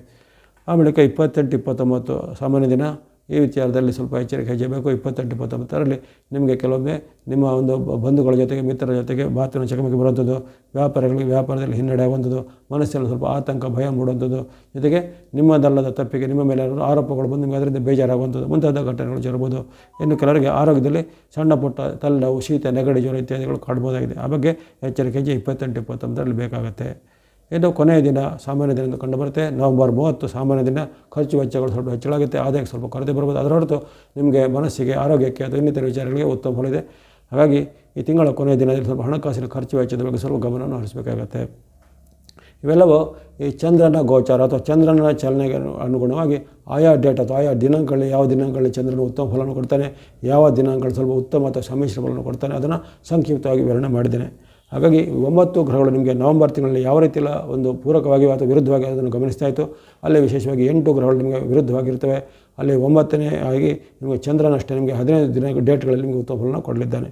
ಆಮೇಲೆ ಇಪ್ಪತ್ತೆಂಟು ಇಪ್ಪತ್ತೊಂಬತ್ತು ಸಾಮಾನ್ಯ ದಿನ ಈ ವಿಚಾರದಲ್ಲಿ ಸ್ವಲ್ಪ ಎಚ್ಚರಿಕೆ ಹೆಜ್ಜೆಬೇಕು ಇಪ್ಪತ್ತೆಂಟು ಇಪ್ಪತ್ತೊಂಬತ್ತರಲ್ಲಿ ನಿಮಗೆ ಕೆಲವೊಮ್ಮೆ ನಿಮ್ಮ ಒಂದು ಬಂಧುಗಳ ಜೊತೆಗೆ, ಮಿತ್ರರ ಜೊತೆಗೆ ಮಾತಿನ ಚಕಮಕಿ ಬರುವಂಥದ್ದು, ವ್ಯಾಪಾರಗಳಿಗೆ ವ್ಯಾಪಾರದಲ್ಲಿ ಹಿನ್ನಡೆ ಆಗುವಂಥದ್ದು ಮನಸ್ಸಲ್ಲಿ ಸ್ವಲ್ಪ ಆತಂಕ, ಭಯ ಮೂಡುವಂಥದ್ದು ಜೊತೆಗೆ ನಿಮ್ಮದಲ್ಲದ ತಪ್ಪಿಗೆ ನಿಮ್ಮ ಮೇಲೆ ಆರೋಪಗಳು ಬಂದು ನಿಮಗೆ ಅದರಿಂದ ಬೇಜಾರಾಗುವಂಥದ್ದು, ಮುಂತಾದ ಘಟನೆಗಳು ಜರಬಹುದು ಇನ್ನು ಕೆಲವರಿಗೆ ಆರೋಗ್ಯದಲ್ಲಿ ಸಣ್ಣ ಪುಟ್ಟ ತಲೆನೋವು ಶೀತ, ನೆಗಡಿ ಜ್ವರ ಇತ್ಯಾದಿಗಳು ಕಾಡ್ಬೋದಾಗಿದೆ. ಆ ಬಗ್ಗೆ ಎಚ್ಚರಿಕೆ ಇಪ್ಪತ್ತೆಂಟು, ಇಪ್ಪತ್ತೊಂಬತ್ತರಲ್ಲಿ ಬೇಕಾಗುತ್ತೆ. ಇನ್ನು ಕೊನೆಯ ದಿನ, ಸಾಮಾನ್ಯ ದಿನ ಕಂಡುಬರುತ್ತೆ ನವಂಬರ್ ಮೂವತ್ತು, ಸಾಮಾನ್ಯ ದಿನ ಖರ್ಚು ವೆಚ್ಚಗಳು ಸ್ವಲ್ಪ ಹೆಚ್ಚಳಾಗುತ್ತೆ. ಆದಾಯಕ್ಕೆ ಸ್ವಲ್ಪ ಕೊರತೆ ಬರ್ಬೋದು. ಅದರ ಹೊರತು ನಿಮಗೆ ಮನಸ್ಸಿಗೆ, ಆರೋಗ್ಯಕ್ಕೆ ಅಥವಾ ಇನ್ನಿತರ ವಿಚಾರಗಳಿಗೆ ಉತ್ತಮ ಫಲ ಇದೆ. ಹಾಗಾಗಿ ಈ ತಿಂಗಳ ಕೊನೆಯ ದಿನದಲ್ಲಿ ಸ್ವಲ್ಪ ಹಣಕಾಸಿನ ಖರ್ಚು ವೆಚ್ಚದ ಬಗ್ಗೆ ಸ್ವಲ್ಪ ಗಮನವನ್ನು ಹರಿಸಬೇಕಾಗತ್ತೆ. ಇವೆಲ್ಲವೂ ಈ ಚಂದ್ರನ ಗೋಚಾರ ಅಥವಾ ಚಂದ್ರನ ಚಲನೆಗೆ ಅನುಗುಣವಾಗಿ ಆಯಾ ಡೇಟ್ ಅಥವಾ ಆಯಾ ದಿನಾಂಕಗಳಲ್ಲಿ ಯಾವ ದಿನಾಂಕಗಳಲ್ಲಿ ಚಂದ್ರನ ಉತ್ತಮ ಫಲವನ್ನು ಕೊಡ್ತಾನೆ, ಯಾವ ದಿನಾಂಕಗಳು ಸ್ವಲ್ಪ ಉತ್ತಮ ಅಥವಾ ಸಮ್ಮಿಶ್ರ ಫಲವನ್ನು ಕೊಡ್ತಾನೆ ಅದನ್ನು ಸಂಕ್ಷಿಪ್ತವಾಗಿ ವಿವರಣೆ ಮಾಡಿದ್ದೇನೆ. ಹಾಗಾಗಿ ಒಂಬತ್ತು ಗ್ರಹಗಳು ನಿಮಗೆ ನವೆಂಬರ್ ತಿಂಗಳಲ್ಲಿ ಯಾವ ರೀತಿಯಲ್ಲ ಒಂದು ಪೂರಕವಾಗಿ ಅಥವಾ ವಿರುದ್ಧವಾಗಿ ಅದನ್ನು ಗಮನಿಸ್ತಾ ಇತ್ತು, ಅಲ್ಲಿ ವಿಶೇಷವಾಗಿ ಎಂಟು ಗ್ರಹಗಳು ನಿಮಗೆ ವಿರುದ್ಧವಾಗಿರ್ತವೆ ಅಲ್ಲಿ ಒಂಬತ್ತನೇ ಆಗಿ ನಿಮಗೆ ಚಂದ್ರನಷ್ಟೇ ನಿಮಗೆ ಹದಿನೈದು ದಿನ ಡೇಟ್ಗಳಲ್ಲಿ ನಿಮಗೆ ಉತ್ತಮ ಫಲನ ಕೊಡಲಿದ್ದಾನೆ.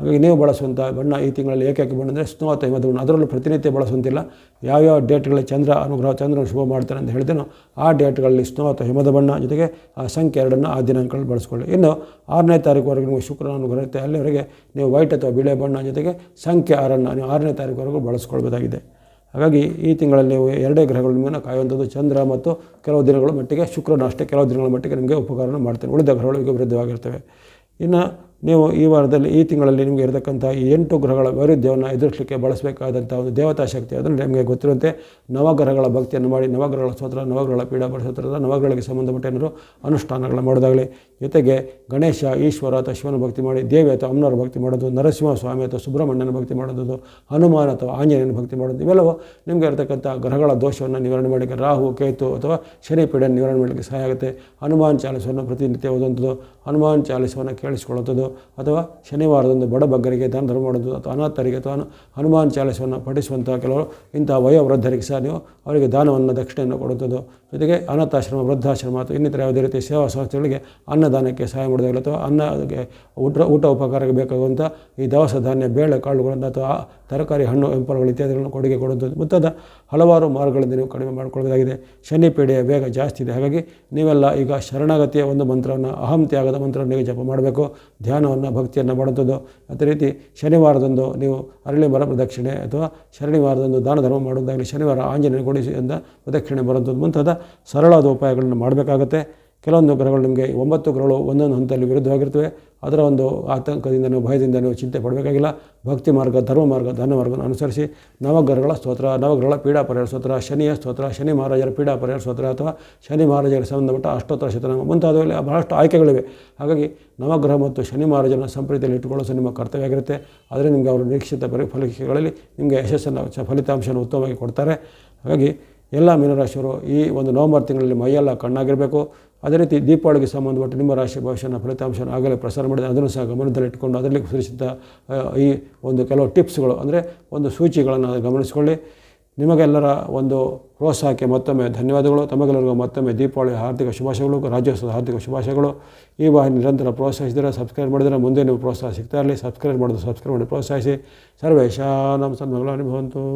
ಹಾಗಾಗಿ ನೀವು ಬಳಸುವಂಥ ಬಣ್ಣ ಈ ತಿಂಗಳಲ್ಲಿ ಏಕೈಕ ಬಣ್ಣ ಅಂದರೆ ಸ್ನೋ ಅಥವಾ ಹಿಮದ ಬಣ್ಣ ಅದರಲ್ಲೂ ಪ್ರತಿನಿತ್ಯ ಬಳಸುವಂತಿಲ್ಲ. ಯಾವ್ಯಾವ ಡೇಟ್ಗಳಲ್ಲಿ ಚಂದ್ರ, ಅನುಗ್ರಹ ಚಂದ್ರನ ಶುಭ ಮಾಡ್ತಾರೆ ಅಂತ ಹೇಳ್ತೇನೋ ಆ ಡೇಟ್ಗಳಲ್ಲಿ ಸ್ನೋ ಅಥವಾ ಹಿಮದ ಬಣ್ಣ ಜೊತೆಗೆ ಆ ಸಂಖ್ಯೆ ಎರಡನ್ನು ಆ ದಿನಾಂಕಗಳು ಬಳಸ್ಕೊಳ್ಳಿ. ಇನ್ನು ಆರನೇ ತಾರೀಕುವರೆಗೆ ನಿಮಗೆ ಶುಕ್ರನ ಅನುಗ್ರಹ ಇರುತ್ತೆ. ಅಲ್ಲಿವರೆಗೆ ನೀವು ವೈಟ್ ಅಥವಾ ಬಿಳೆ ಬಣ್ಣ ಜೊತೆಗೆ ಸಂಖ್ಯೆ ಆರನ್ನು ನೀವು ಆರನೇ ತಾರೀಕುವರೆಗೂ ಬಳಸ್ಕೊಳ್ಬೋದಾಗಿದೆ ಹಾಗಾಗಿ ಈ ತಿಂಗಳಲ್ಲಿ ನೀವು ಎರಡೇ ಗ್ರಹಗಳ ಮೇಲೆ ಕಾಯುವಂಥದ್ದು ಚಂದ್ರ ಮತ್ತು ಕೆಲವು ದಿನಗಳ ಮಟ್ಟಿಗೆ ಶುಕ್ರನ ಅಷ್ಟೇ. ಕೆಲವು ದಿನಗಳ ಮಟ್ಟಿಗೆ ನಿಮಗೆ ಉಪಕಾರನ ಮಾಡ್ತೇನೆ. ಉಳಿದ ಗ್ರಹಗಳು ಈಗ ವಿರುದ್ಧವಾಗಿರ್ತವೆ. ಇನ್ನು ನೀವು ಈ ವಾರದಲ್ಲಿ ಈ ತಿಂಗಳಲ್ಲಿ ನಿಮಗೆ ಇರತಕ್ಕಂಥ ಈ ಎಂಟು ಗ್ರಹಗಳ ವೈರುಧ್ಯವನ್ನು ಎದುರಿಸಲಿಕ್ಕೆ ಬಳಸಬೇಕಾದಂಥ ಒಂದು ದೇವತಾ ಶಕ್ತಿ, ಅದನ್ನು ನಿಮಗೆ ಗೊತ್ತಿರುವಂತೆ ನವಗ್ರಹಗಳ ಭಕ್ತಿಯನ್ನು ಮಾಡಿ, ನವಗ್ರಹಗಳ ಸ್ತೋತ್ರ, ನವಗ್ರಹಗಳ ಪೀಡಾ ಸ್ತೋತ್ರದ ನವಗ್ರಹಗಳಿಗೆ ಸಂಬಂಧಪಟ್ಟ ಏನಾದರೂ ಅನುಷ್ಠಾನಗಳನ್ನು ಮಾಡೋದಾಗಲಿ. ಜೊತೆಗೆ ಗಣೇಶ, ಈಶ್ವರ ಅಥವಾ ಶಿವನ ಭಕ್ತಿ ಮಾಡಿ, ದೇವಿ ಅಥವಾ ಅಮ್ಮನವರ ಭಕ್ತಿ ಮಾಡೋದು ನರಸಿಂಹ ಸ್ವಾಮಿ ಅಥವಾ ಸುಬ್ರಹ್ಮಣ್ಯನ ಭಕ್ತಿ ಮಾಡೋದು, ಹನುಮಾನ್ ಅಥವಾ ಆಂಜನೇಯನ ಭಕ್ತಿ ಮಾಡೋದು, ಇವೆಲ್ಲವೂ ನಿಮಗೆ ಇರತಕ್ಕಂಥ ಗ್ರಹಗಳ ದೋಷವನ್ನು ನಿವಾರಣೆ ಮಾಡಲಿಕ್ಕೆ ರಾಹು, ಕೇತು ಅಥವಾ ಶನಿ ನಿವಾರಣೆ ಮಾಡಲಿಕ್ಕೆ ಸಹಾಯ ಆಗುತ್ತೆ. ಹನುಮಾನ್ ಚಾಲಿಸವನ್ನು ಪ್ರತಿನಿತ್ಯ ಓದುವಂಥದ್ದು, ಹನುಮಾನ್ ಚಾಲಿಸವನ್ನು ಕೇಳಿಸ್ಕೊಳ್ಳುವಂಥದ್ದು ಅಥವಾ ಶನಿವಾರದಂದು ಬಡ ಬಗ್ಗರಿಗೆ ದಾನ ಧರ್ಮ ಮಾಡೋದು ಅಥವಾ ಅನಾಥರಿಗೆ ಅಥವಾ ಹನುಮಾನ್ ಚಾಲಿಸವನ್ನು ಪಠಿಸುವಂಥ ಕೆಲವರು ಇಂಥ ವಯೋವೃದ್ಧರಿಗೆ ಸಹ ನೀವು ಅವರಿಗೆ ದಾನವನ್ನು ದಕ್ಷಿಣೆಯನ್ನು ಕೊಡುವಂಥದ್ದು ಜೊತೆಗೆ ಅನಾಥಾಶ್ರಮ, ವೃದ್ಧಾಶ್ರಮ ಅಥವಾ ಇನ್ನಿತರ ಯಾವುದೇ ರೀತಿಯ ಸೇವಾ ಸಂಸ್ಥೆಗಳಿಗೆ ಅನ್ನದಾನಕ್ಕೆ ಸಹಾಯ ಮಾಡೋದಾಗಲಿ ಅಥವಾ ಅನ್ನಕ್ಕೆ ಊಟ ಊಟ ಉಪಕಾರಕ್ಕೆ ಬೇಕಾಗುವಂಥ ಈ ದವಸ ಧಾನ್ಯ, ಬೇಳೆ, ಕಾಳುಗಳನ್ನು ಅಥವಾ ತರಕಾರಿ, ಹಣ್ಣು, ಹಂಪಲುಗಳು ಇತ್ಯಾದಿಗಳನ್ನು ಕೊಡುಗೆ ಕೊಡುವಂಥದ್ದು. ಮುಂತಾದ ಹಲವಾರು ಮಾರ್ಗಗಳಿಂದ ನೀವು ಕಡಿಮೆ ಮಾಡಿಕೊಳ್ಳೋದಾಗಿದೆ ಶನಿ ಪೀಡೆಯ ಬೇಗ ಜಾಸ್ತಿ ಇದೆ. ಹಾಗಾಗಿ ನೀವೆಲ್ಲ ಈಗ ಶರಣಾಗತಿಯ ಒಂದು ಮಂತ್ರವನ್ನು ಅಹಂ ತ್ಯಾಗದ ಮಂತ್ರವನ್ನು ನೀವು ಜಪ ಮಾಡಬೇಕು. ಧ್ಯಾನವನ್ನು, ಭಕ್ತಿಯನ್ನು ಮಾಡುವಂಥದ್ದು. ಅದೇ ರೀತಿ ಶನಿವಾರದಂದು ನೀವು ಅರಳಿ ಮರ ಪ್ರದಕ್ಷಿಣೆ ಅಥವಾ ಶನಿವಾರದಂದು ದಾನ ಧರ್ಮ ಮಾಡುವುದಾಗಲಿ, ಶನಿವಾರ ಆಂಜನೇಯ ಅಂತ ಪ್ರದಕ್ಷಿಣೆ ಬರುವಂಥದ್ದು ಮುಂತಾದ ಸರಳವಾದ ಉಪಾಯಗಳನ್ನು ಮಾಡಬೇಕಾಗತ್ತೆ. ಕೆಲವೊಂದು ಗ್ರಹಗಳು ನಿಮಗೆ ಒಂಬತ್ತು ಗ್ರಹಗಳು ಒಂದೊಂದು ಹಂತದಲ್ಲಿ ವಿರುದ್ಧವಾಗಿರ್ತವೆ ಅದರ ಒಂದು ಆತಂಕದಿಂದ ನೀವು ಭಯದಿಂದ ನೀವು ಚಿಂತೆ ಪಡಬೇಕಾಗಿಲ್ಲ. ಭಕ್ತಿ ಮಾರ್ಗ, ಧರ್ಮ ಮಾರ್ಗ, ಧನ ಮಾರ್ಗವನ್ನು ಅನುಸರಿಸಿ ನವಗ್ರಹಗಳ ಸ್ತೋತ್ರ, ನವಗ್ರಹಗಳ ಪೀಡಾ ಪರಿಹಾರ ಸ್ತೋತ್ರ, ಶನಿಯ ಸ್ತೋತ್ರ, ಶನಿ ಮಹಾರಾಜರ ಪೀಡಾ ಪರಿಹಾರ ಸ್ತೋತ್ರ ಅಥವಾ ಶನಿ ಮಹಾರಾಜರಿಗೆ ಸಂಬಂಧಪಟ್ಟ ಅಷ್ಟೋತ್ತರ ಶತನಾಮ ಮುಂತಾದವೆಲ್ಲ ಬಹಳಷ್ಟು ಆಯ್ಕೆಗಳಿವೆ. ಹಾಗಾಗಿ ನವಗ್ರಹ ಮತ್ತು ಶನಿ ಮಹಾರಾಜನ ಸಂಪ್ರೀತಿಯಲ್ಲಿ ಇಟ್ಟುಕೊಳ್ಳೋದು ನಿಮ್ಮ ಕರ್ತವ್ಯ ಆಗಿರುತ್ತೆ ಆದರೆ ನಿಮಗೆ ಅವರು ನಿರೀಕ್ಷಿತ ಪರಿ ಫಲಿತಾಂಶಗಳಲ್ಲಿ ನಿಮಗೆ ಯಶಸ್ಸನ್ನು ಫಲಿತಾಂಶವನ್ನು ಉತ್ತಮವಾಗಿ ಕೊಡ್ತಾರೆ. ಹಾಗಾಗಿ ಎಲ್ಲ ಮೀನರಾಶಿಯವರು ಈ ಒಂದು ನವಂಬರ್ ತಿಂಗಳಲ್ಲಿ ಮೈಯೆಲ್ಲ ಕಣ್ಣಾಗಿರಬೇಕು. ಅದೇ ರೀತಿ ದೀಪಾವಳಿಗೆ ಸಂಬಂಧಪಟ್ಟ ನಿಮ್ಮ ರಾಶಿ ಭವಿಷ್ಯನ ಫಲಿತಾಂಶವನ್ನು ಆಗಲೇ ಪ್ರಸಾರ ಮಾಡಿದ ಅದನ್ನು ಸಹ ಗಮನದಲ್ಲಿಟ್ಟುಕೊಂಡು ಅದರಲ್ಲಿ ಸೂಚಿಸಿದ ಈ ಒಂದು ಕೆಲವು ಟಿಪ್ಸ್ಗಳು ಅಂದರೆ ಒಂದು ಸೂಚಿಗಳನ್ನು ಗಮನಿಸಿಕೊಳ್ಳಿ. ನಿಮಗೆಲ್ಲರ ಒಂದು ಪ್ರೋತ್ಸಾಹಕ್ಕೆ ಮತ್ತೊಮ್ಮೆ ಧನ್ಯವಾದಗಳು. ತಮಗೆಲ್ಲರಿಗೂ ಮತ್ತೊಮ್ಮೆ ದೀಪಾವಳಿ ಹಾರ್ದಿಕ ಶುಭಾಶಯಗಳು. ರಾಜ್ಯೋತ್ಸವದ ಹಾರ್ದಿಕ ಶುಭಾಶಯಗಳು. ಈ ವಾಹಿನಿ ನಿರಂತರ ಪ್ರೋತ್ಸಾಹಿಸಿದರೆ ಸಬ್ಸ್ಕ್ರೈಬ್ ಮಾಡಿದರೆ ಮುಂದೆ ನೀವು ಪ್ರೋತ್ಸಾಹ ಸಿಗ್ತಾ ಇರಲಿ. ಸಬ್ಸ್ಕ್ರೈಬ್ ಮಾಡೋದು ಸಬ್ಸ್ಕ್ರೈಬ್ ಮಾಡಿ ಪ್ರೋತ್ಸಾಹಿಸಿ. ಸರ್ವೇಶಾನಂ ಸನ್ಮಗಳು ಅನುಭವಂತು